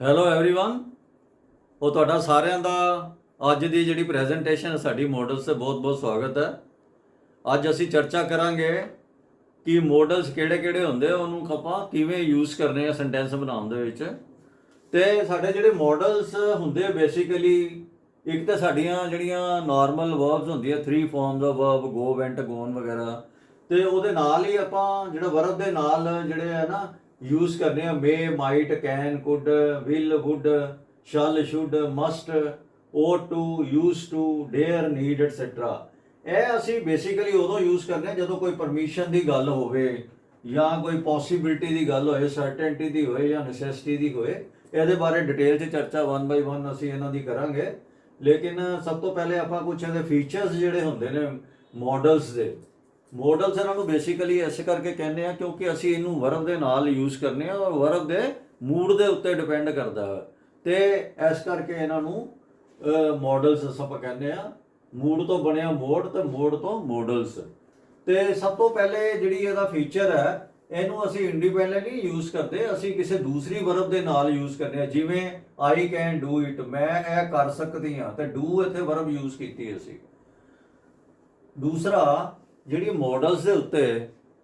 Hello everyone ਉਹ ਤੁਹਾਡਾ ਸਾਰਿਆਂ ਦਾ ਅੱਜ ਦੀ ਜਿਹੜੀ ਪ੍ਰੈਜੈਂਟੇਸ਼ਨ ਹੈ ਸਾਡੀ ਮਾਡਲਸ ਤੇ ਬਹੁਤ-ਬਹੁਤ ਸਵਾਗਤ ਹੈ ਅੱਜ ਅਸੀਂ ਚਰਚਾ ਕਰਾਂਗੇ ਕਿ ਮਾਡਲਸ ਕਿਹੜੇ-ਕਿਹੜੇ ਹੁੰਦੇ ਆ ਉਹਨੂੰ ਆਪਾਂ ਕਿਵੇਂ ਯੂਜ਼ ਕਰਨੇ ਆ ਸੈਂਟੈਂਸ ਬਣਾਉਣ ਦੇ ਵਿੱਚ ਤੇ ਸਾਡੇ ਜਿਹੜੇ ਮਾਡਲਸ ਹੁੰਦੇ ਆ ਬੇਸਿਕਲੀ ਇੱਕ ਤਾਂ ਸਾਡੀਆਂ ਜਿਹੜੀਆਂ ਨਾਰਮਲ ਵਰਬਸ ਹੁੰਦੀਆਂ three forms of verb go went gone ਵਗੈਰਾ ਤੇ ਉਹਦੇ ਨਾਲ ਹੀ ਆਪਾਂ ਜਿਹੜਾ ਵਰਬ ਦੇ ਨਾਲ ਜਿਹੜੇ ਆ ਨਾ ਯੂਜ਼ ਕਰਨੇ ਆ may might can could will would shall should must ought to used to dare need etcetera ਇਹ ਅਸੀਂ ਬੇਸਿਕਲੀ ਉਦੋਂ ਯੂਜ਼ ਕਰਨੇ ਆ ਜਦੋਂ ਕੋਈ ਪਰਮਿਸ਼ਨ ਦੀ ਗੱਲ ਹੋਵੇ ਜਾਂ ਕੋਈ ਪੋਸਿਬਿਲਿਟੀ ਦੀ ਗੱਲ ਹੋਏ ਸਰਟੈਨਟੀ ਦੀ ਹੋਏ ਜਾਂ ਨੈਸੈਸਿਟੀ ਦੀ ਹੋਏ, ਇਹਦੇ ਬਾਰੇ ਡਿਟੇਲ 'ਚ ਚਰਚਾ 1 ਬਾਈ 1 ਅਸੀਂ ਇਹਨਾਂ ਦੀ ਕਰਾਂਗੇ। ਲੇਕਿਨ ਸਭ ਤੋਂ ਪਹਿਲੇ ਆਪਾਂ ਕੁਝ ਇਹਦੇ ਫੀਚਰਸ ਜਿਹੜੇ ਹੁੰਦੇ ਨੇ ਮਾਡਲਸ ਦੇ ਮੋਡਲਸ ਇਹਨਾਂ ਨੂੰ ਬੇਸਿਕਲੀ ਇਸ ਕਰਕੇ ਕਹਿੰਦੇ ਆ ਕਿਉਂਕਿ ਅਸੀਂ ਇਹਨੂੰ ਵਰਬ ਦੇ ਨਾਲ ਯੂਜ਼ ਕਰਨੇ ਆ ਔਰ ਵਰਬ ਦੇ ਮੂਡ ਦੇ ਉੱਤੇ ਡਿਪੈਂਡ ਕਰਦਾ ਹੈ। ਤੇ ਇਸ ਕਰਕੇ ਇਹਨਾਂ ਨੂੰ ਮਾਡਲਸ ਆਪਾਂ ਕਹਿੰਦੇ ਆ ਮੂਡ ਤੋਂ ਬਣਿਆ ਮੋਡ ਤੇ ਮੋਡ ਤੋਂ ਮੋਡਲਸ ਤੇ ਸਭ ਤੋਂ ਪਹਿਲੇ ਜਿਹੜੀ ਇਹਦਾ ਫੀਚਰ ਹੈ, ਇਹਨੂੰ ਅਸੀਂ ਇੰਡੀਪੈਂਡੈਂਟਲੀ ਯੂਜ਼ ਕਰਦੇ, ਅਸੀਂ ਕਿਸੇ ਦੂਸਰੀ ਵਰਬ ਦੇ ਨਾਲ ਯੂਜ਼ ਕਰਨੇ ਆ। ਜਿਵੇਂ ਆਈ ਕੈਨ ਡੂ ਇਟ ਮੈਂ ਇਹ ਕਰ ਸਕਦੀ ਹਾਂ, ਤੇ ਡੂ ਇੱਥੇ ਵਰਬ ਯੂਜ਼ ਕੀਤੀ ਅਸੀਂ। ਦੂਸਰਾ ਜਿਹੜੀ ਮਾਡਲਸ ਦੇ ਉੱਤੇ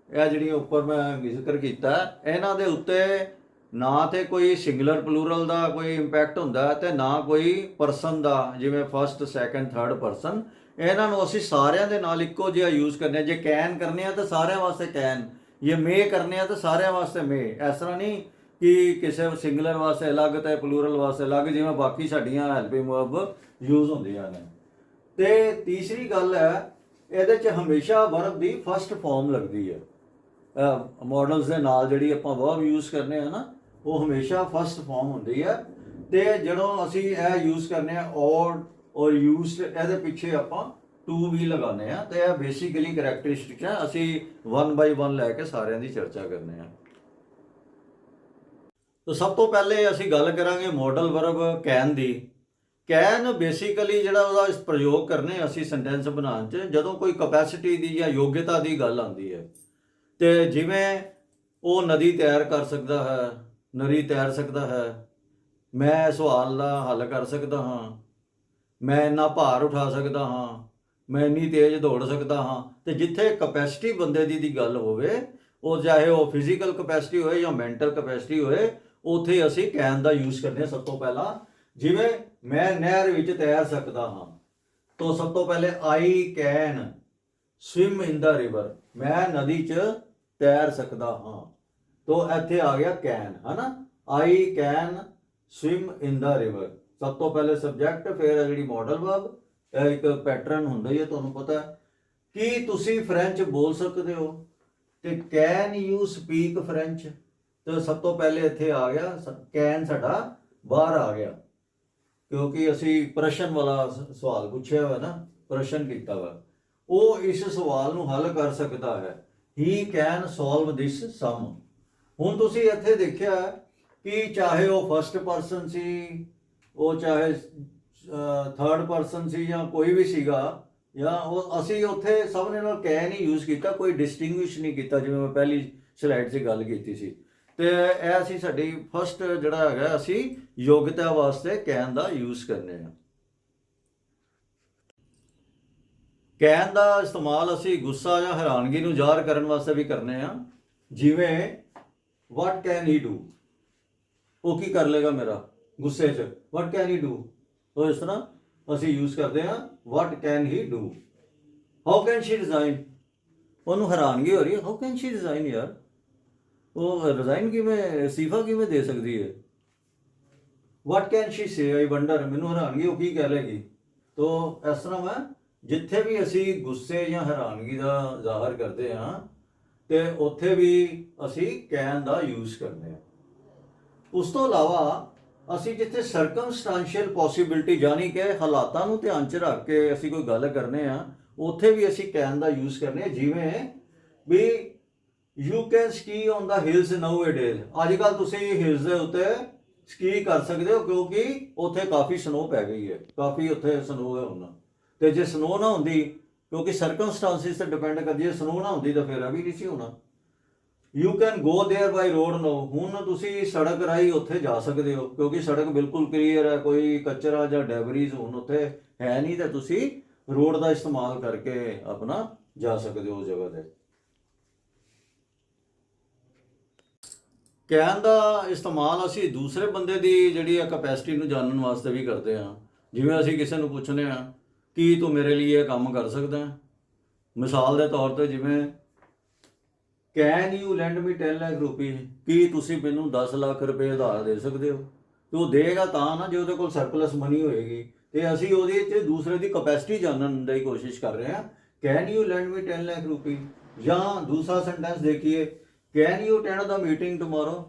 ਇਹ ਜਿਹੜੀਆਂ ਉੱਪਰ ਮੈਂ ਜ਼ਿਕਰ ਕੀਤਾ, ਇਹਨਾਂ ਦੇ ਉੱਤੇ ਨਾ ਤੇ ਕੋਈ ਸਿੰਗੂਲਰ ਪਲੂਰਲ ਦਾ ਕੋਈ ਇੰਪੈਕਟ ਹੁੰਦਾ ਹੈ ਤੇ ਨਾ ਕੋਈ ਪਰਸਨ ਦਾ, ਜਿਵੇਂ ਫਰਸਟ ਸੈਕੰਡ ਥਰਡ ਪਰਸਨ ਇਹਨਾਂ ਨੂੰ ਅਸੀਂ ਸਾਰਿਆਂ ਦੇ ਨਾਲ ਇੱਕੋ ਜਿਹਾ ਯੂਜ਼ ਕਰਨੇ ਜੇ ਕੈਨ ਕਰਨੇ ਆ ਤਾਂ ਸਾਰਿਆਂ ਵਾਸਤੇ ਕੈਨ ਜੇ ਮੇ ਕਰਨੇ ਆ ਤਾਂ ਸਾਰਿਆਂ ਵਾਸਤੇ ਮੇ ਇਸ ਤਰ੍ਹਾਂ ਨਹੀਂ ਕਿ ਕਿਸੇ ਸਿੰਗੂਲਰ ਵਾਸਤੇ ਅਲੱਗ ਤੇ ਪਲੂਰਲ ਵਾਸਤੇ ਅਲੱਗ, ਜਿਵੇਂ ਬਾਕੀ ਸਾਡੀਆਂ ਹੈਲਪਿੰਗ ਵਰਬ ਯੂਜ਼ ਹੁੰਦੀਆਂ ਨੇ। ਤੇ ਤੀਸਰੀ ਗੱਲ ਹੈ ਇਹਦੇ 'ਚ ਹਮੇਸ਼ਾ ਵਰਬ ਦੀ ਫਰਸਟ ਫਾਰਮ ਲੱਗਦੀ ਹੈ। ਮਾਡਲਸ ਦੇ ਨਾਲ ਜਿਹੜੀ ਆਪਾਂ ਵਰਬ ਯੂਜ਼ ਕਰਨੇ ਆ ਨਾ, ਉਹ ਹਮੇਸ਼ਾ ਫਰਸਟ ਫਾਰਮ ਹੁੰਦੀ ਹੈ। ਤੇ ਜਦੋਂ ਅਸੀਂ ਇਹ ਯੂਜ਼ ਕਰਨੇ ਆ ਔਰ ਔਰ ਯੂਜ਼ਡ ਇਹਦੇ ਪਿੱਛੇ ਆਪਾਂ ਟੂ ਵੀ ਲਗਾਉਂਦੇ ਆ। ਤੇ ਇਹ ਬੇਸਿਕਲੀ ਕੈਰੈਕਟਰਿਸਟਿਕਸ ਹੈ ਅਸੀਂ 1 ਬਾਈ 1 ਲੈ ਕੇ ਸਾਰਿਆਂ ਦੀ ਚਰਚਾ ਕਰਨੇ ਆ। ਤਾਂ ਸਭ ਤੋਂ ਪਹਿਲੇ ਅਸੀਂ ਗੱਲ ਕਰਾਂਗੇ ਮਾਡਲ ਵਰਬ ਕੈਨ ਦੀ। ਕੈਨ ਬੇਸਿਕਲੀ ਜਿਹੜਾ ਉਹਦਾ ਪ੍ਰਯੋਗ ਕਰਨੇ ਅਸੀਂ ਸੈਂਟੈਂਸ ਬਣਾਉਣ 'ਚ, ਜਦੋਂ ਕੋਈ ਕਪੈਸਿਟੀ ਦੀ ਜਾਂ ਯੋਗਤਾ ਦੀ ਗੱਲ ਆਉਂਦੀ ਹੈ, ਤੇ ਜਿਵੇਂ ਉਹ ਨਦੀ ਤੈਰ ਕਰ ਸਕਦਾ ਹੈ, ਨਰੀ ਤੈਰ ਸਕਦਾ ਹੈ, ਮੈਂ ਸਵਾਲ ਦਾ ਹੱਲ ਕਰ ਸਕਦਾ ਹਾਂ, ਮੈਂ ਇੰਨਾ ਭਾਰ ਉਠਾ ਸਕਦਾ ਹਾਂ, ਮੈਂ ਇੰਨੀ ਤੇਜ਼ ਦੌੜ ਸਕਦਾ ਹਾਂ, ਤੇ ਜਿੱਥੇ ਕਪੈਸਿਟੀ ਬੰਦੇ ਦੀ ਦੀ ਗੱਲ ਹੋਵੇ, ਉਹ ਚਾਹੇ ਉਹ ਫਿਜ਼ੀਕਲ ਕਪੈਸਿਟੀ ਹੋਏ ਜਾਂ ਮੈਂਟਲ ਕਪੈਸਿਟੀ ਹੋਏ, ਉਥੇ ਅਸੀਂ ਕੈਨ ਦਾ ਯੂਜ਼ ਕਰਨੇ ਸਭ ਤੋਂ ਪਹਿਲਾਂ ਜਿਵੇਂ ਮੈਂ ਨਹਿਰ ਵਿੱਚ ਤੈਰ ਸਕਦਾ ਹਾਂ, ਤੋਂ ਸਭ ਤੋਂ ਪਹਿਲੇ I can swim in the river ਮੈਂ ਨਦੀ 'ਚ ਤੈਰ ਸਕਦਾ ਹਾਂ। ਤੋਂ ਇੱਥੇ ਆ ਗਿਆ ਕੈਨ, ਹਨਾ? I can swim in the river ਸਭ ਤੋਂ ਪਹਿਲੇ ਸਬਜੈਕਟ ਫਿਰ ਜਿਹੜੀ ਮਾਡਲ ਵਰਬ ਇਹ ਇੱਕ ਪੈਟਰਨ ਹੁੰਦਾ ਹੀ ਹੈ, ਤੁਹਾਨੂੰ ਪਤਾ ਕੀ ਤੁਸੀਂ ਫ੍ਰੈਂਚ ਬੋਲ ਸਕਦੇ ਹੋ? ਤੇ ਕੈਨ ਯੂ ਸਪੀਕ ਫ੍ਰੈਂਚ ਤੇ ਸਭ ਤੋਂ ਪਹਿਲੇ ਇੱਥੇ ਆ ਗਿਆ, ਕੈਨ ਸਾਡਾ ਬਾਹਰ ਆ ਗਿਆ। ਕਿਉਂਕਿ ਅਸੀਂ ਪ੍ਰਸ਼ਨ ਵਾਲਾ ਸ- ਸਵਾਲ ਪੁੱਛਿਆ ਹੋਇਆ ਨਾ, ਪ੍ਰਸ਼ਨ ਕੀਤਾ ਹੋਇਆ। ਉਹ ਇਸ ਸਵਾਲ ਨੂੰ ਹੱਲ ਕਰ ਸਕਦਾ ਹੈ। He can solve this sum ਹੁਣ ਤੁਸੀਂ ਇੱਥੇ ਦੇਖਿਆ ਕਿ ਚਾਹੇ ਉਹ ਫਰਸਟ ਪਰਸਨ ਸੀ, ਉਹ ਚਾਹੇ ਥਰਡ ਪਰਸਨ ਸੀ ਜਾਂ ਕੋਈ ਵੀ ਸੀਗਾ, ਜਾਂ ਉਹ ਅਸੀਂ ਉੱਥੇ ਸਭ ਨੇ ਨਾਲ ਕੈਨ ਹੀ ਯੂਜ਼ ਕੀਤਾ, ਕੋਈ ਡਿਸਟਿੰਗੁਇਸ਼ ਨਹੀਂ ਕੀਤਾ, ਜਿਵੇਂ ਮੈਂ ਪਹਿਲੀ ਸਲਾਈਡ 'ਚ ਗੱਲ ਕੀਤੀ ਸੀ। ਤੇ ਇਹ ਅਸੀਂ ਸਾਡੀ ਫਸਟ ਜਿਹੜਾ ਹੈਗਾ, ਅਸੀਂ ਯੋਗਤਾ ਵਾਸਤੇ ਕੈਨ ਦਾ ਯੂਜ਼ ਕਰਨੇ ਆ। ਕੈਨ ਦਾ ਇਸਤੇਮਾਲ ਅਸੀਂ ਗੁੱਸਾ ਜਾਂ ਹੈਰਾਨਗੀ ਨੂੰ ਜ਼ਾਹਰ ਕਰਨ ਵਾਸਤੇ ਵੀ ਕਰਨੇ ਆ। ਜਿਵੇਂ ਵਾਟ ਕੈਨ ਹੀ ਡੂ ਉਹ ਕੀ ਕਰ ਲੇਗਾ ਮੇਰਾ ਗੁੱਸੇ 'ਚ? ਵਾਟ ਕੈਨ ਹੀ ਡੂ ਉਹ ਇਸ ਤਰ੍ਹਾਂ ਅਸੀਂ ਯੂਜ਼ ਕਰਦੇ ਆ what can he do how can she resign ਉਹਨੂੰ ਹੈਰਾਨਗੀ ਹੋ ਰਹੀ ਹੈ ਹਾਊ ਕੈਨ ਸ਼ੀ ਰਿਜ਼ਾਈਨ ਯਾਰ? ਉਹ ਰਿਜ਼ਾਈਨ ਕਿਵੇਂ, ਅਸਤੀਫਾ ਕਿਵੇਂ ਦੇ ਸਕਦੀ ਹੈ? What can she say I wonder ਮੈਨੂੰ ਹੈਰਾਨਗੀ ਉਹ ਕੀ ਕਹਿ ਲੇਗੀ ਤੋ ਇਸ ਤਰ੍ਹਾਂ ਮੈਂ ਜਿੱਥੇ ਵੀ ਅਸੀਂ ਗੁੱਸੇ ਜਾਂ ਹੈਰਾਨਗੀ ਦਾ ਜ਼ਾਹਰ ਕਰਦੇ ਹਾਂ, ਤੇ ਉੱਥੇ ਵੀ ਅਸੀਂ ਕੈਨ ਦਾ ਯੂਜ਼ ਕਰਦੇ ਹਾਂ। ਉਸ ਤੋਂ ਇਲਾਵਾ ਅਸੀਂ ਜਿੱਥੇ ਸਰਕਮਸਟੈਂਸ਼ੀਅਲ ਪੋਸਿਬਿਲਿਟੀ ਜਾਨੀ ਕਿ ਹਾਲਾਤਾਂ ਨੂੰ ਧਿਆਨ 'ਚ ਰੱਖ ਕੇ ਅਸੀਂ ਕੋਈ ਗੱਲ ਕਰਨੇ ਆ ਉੱਥੇ ਵੀ ਅਸੀਂ ਕੈਨ ਦਾ ਯੂਜ਼ ਕਰਨੇ ਜਿਵੇਂ ਵੀ you can ski on the hills nowadays ਅੱਜ ਕੱਲ ਤੁਸੀਂ ਹਿਲਸ ਦੇ ਉੱਤੇ ਸਕੀ ਕਰ ਸਕਦੇ ਹੋ ਕਿਉਂਕਿ ਉੱਥੇ ਕਾਫੀ ਸਨੋ ਪੈ ਗਈ ਹੈ ਕਾਫੀ ਉੱਥੇ ਸਨੋ ਹੈ ਹੁਣ ਤੇ ਜੇ ਸਨੋ ਨਾ ਹੁੰਦੀ ਕਿਉਂਕਿ ਸਰਕਮਸਟੈਂਸਿਸ ਤੇ ਡਿਪੈਂਡ ਕਰਦੀ ਹੈ ਸਨੋ ਨਾ ਹੁੰਦੀ ਤਾਂ ਫਿਰ ਇਹ ਵੀ ਨਹੀਂ ਸੀ ਹੋਣਾ you can go there by road no ਹੁਣ ਤੁਸੀਂ ਸੜਕ ਰਾਹੀਂ ਉੱਥੇ ਜਾ ਸਕਦੇ ਹੋ ਕਿਉਂਕਿ ਸੜਕ ਬਿਲਕੁਲ ਕਲੀਅਰ ਹੈ ਕੋਈ ਕਚਰਾ ਜਾਂ ਡੈਬਰੀਜ਼ ਹੁਣ ਉੱਥੇ ਹੈ ਨਹੀਂ ਤੇ ਤੁਸੀਂ ਰੋਡ ਦਾ ਇਸਤੇਮਾਲ ਕਰਕੇ ਆਪਣਾ ਜਾ ਸਕਦੇ ਹੋ ਉਸ ਜਗ੍ਹਾ ਤੇ ਕਹਿਣ ਦਾ ਇਸਤੇਮਾਲ ਅਸੀਂ ਦੂਸਰੇ ਬੰਦੇ ਦੀ ਜਿਹੜੀ ਆ ਕਪੈਸਿਟੀ ਨੂੰ ਜਾਣਨ ਵਾਸਤੇ ਵੀ ਕਰਦੇ ਹਾਂ। ਜਿਵੇਂ ਅਸੀਂ ਕਿਸੇ ਨੂੰ ਪੁੱਛਦੇ ਹਾਂ, ਕੀ ਤੂੰ ਮੇਰੇ ਲਈ ਇਹ ਕੰਮ ਕਰ ਸਕਦਾ ਹੈ? ਮਿਸਾਲ ਦੇ ਤੌਰ ਤੇ ਜਿਵੇਂ can you lend me 10 lakh ਰੁਪਏ ਕੀ ਤੁਸੀਂ ਮੈਨੂੰ 10 ਲੱਖ ਰੁਪਏ ਉਧਾਰ ਦੇ ਸਕਦੇ ਹੋ? ਤੇ ਉਹ ਦੇਗਾ ਤਾਂ ਨਾ ਜੇ ਉਹਦੇ ਕੋਲ ਸਰਪਲਸ ਮਨੀ ਹੋਏਗੀ। ਤੇ ਅਸੀਂ ਉਹਦੇ ਚ ਦੂਸਰੇ ਦੀ ਕਪੈਸਿਟੀ ਜਾਣਨ ਦੀ ਕੋਸ਼ਿਸ਼ ਕਰ ਰਹੇ ਹਾਂ। Can you lend me 10 lakh ਰੁਪਏ ਜਾਂ ਦੂਸਰਾ ਸੈਂਟੈਂਸ ਦੇਖੀਏ can you attend the meeting tomorrow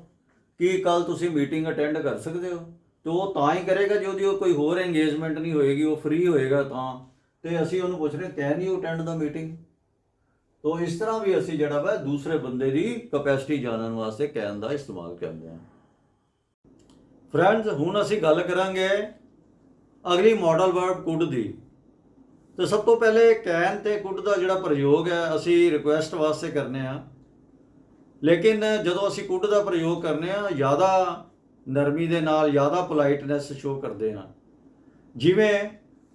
ਕੀ ਕੱਲ ਤੁਸੀਂ ਮੀਟਿੰਗ ਅਟੈਂਡ ਕਰ ਸਕਦੇ ਹੋ। ਤੇ ਉਹ ਤਾਂ ਹੀ ਕਰੇਗਾ ਜੇ ਉਹਦੀ ਉਹ ਕੋਈ ਹੋਰ ਇੰਗੇਜਮੈਂਟ ਨਹੀਂ ਹੋਏਗੀ, ਉਹ ਫ੍ਰੀ ਹੋਏਗਾ ਤਾਂ। ਤੇ ਅਸੀਂ ਉਹਨੂੰ ਪੁੱਛ ਰਹੇ can you attend the meeting ਤੋ ਇਸ ਤਰ੍ਹਾਂ ਵੀ ਅਸੀਂ ਜਿਹੜਾ ਵਾ ਦੂਸਰੇ ਬੰਦੇ ਦੀ ਕਪੈਸਿਟੀ ਜਾਣਨ ਵਾਸਤੇ ਕੈਨ ਦਾ ਇਸਤੇਮਾਲ ਕਰਦੇ ਹਾਂ। ਫਰੈਂਡਸ ਹੁਣ ਅਸੀਂ ਗੱਲ ਕਰਾਂਗੇ ਅਗਲੀ ਮਾਡਲ ਵਰਬ ਕੁਡ ਦੀ। ਤੇ ਸਭ ਤੋਂ ਪਹਿਲੇ ਕੈਨ ਤੇ ਕੁਡ ਦਾ ਜਿਹੜਾ ਪ੍ਰਯੋਗ ਹੈ, ਅਸੀਂ ਰਿਕੁਐਸਟ ਵਾਸਤੇ ਕਰਨੇ ਆ ਲੇਕਿਨ ਜਦੋਂ ਅਸੀਂ ਕੁੱਡ ਦਾ ਪ੍ਰਯੋਗ ਕਰਨੇ ਆ, ਜ਼ਿਆਦਾ ਨਰਮੀ ਦੇ ਨਾਲ, ਜ਼ਿਆਦਾ ਪੋਲਾਈਟਨੈਸ ਸ਼ੋ ਕਰਦੇ ਹਾਂ ਜਿਵੇਂ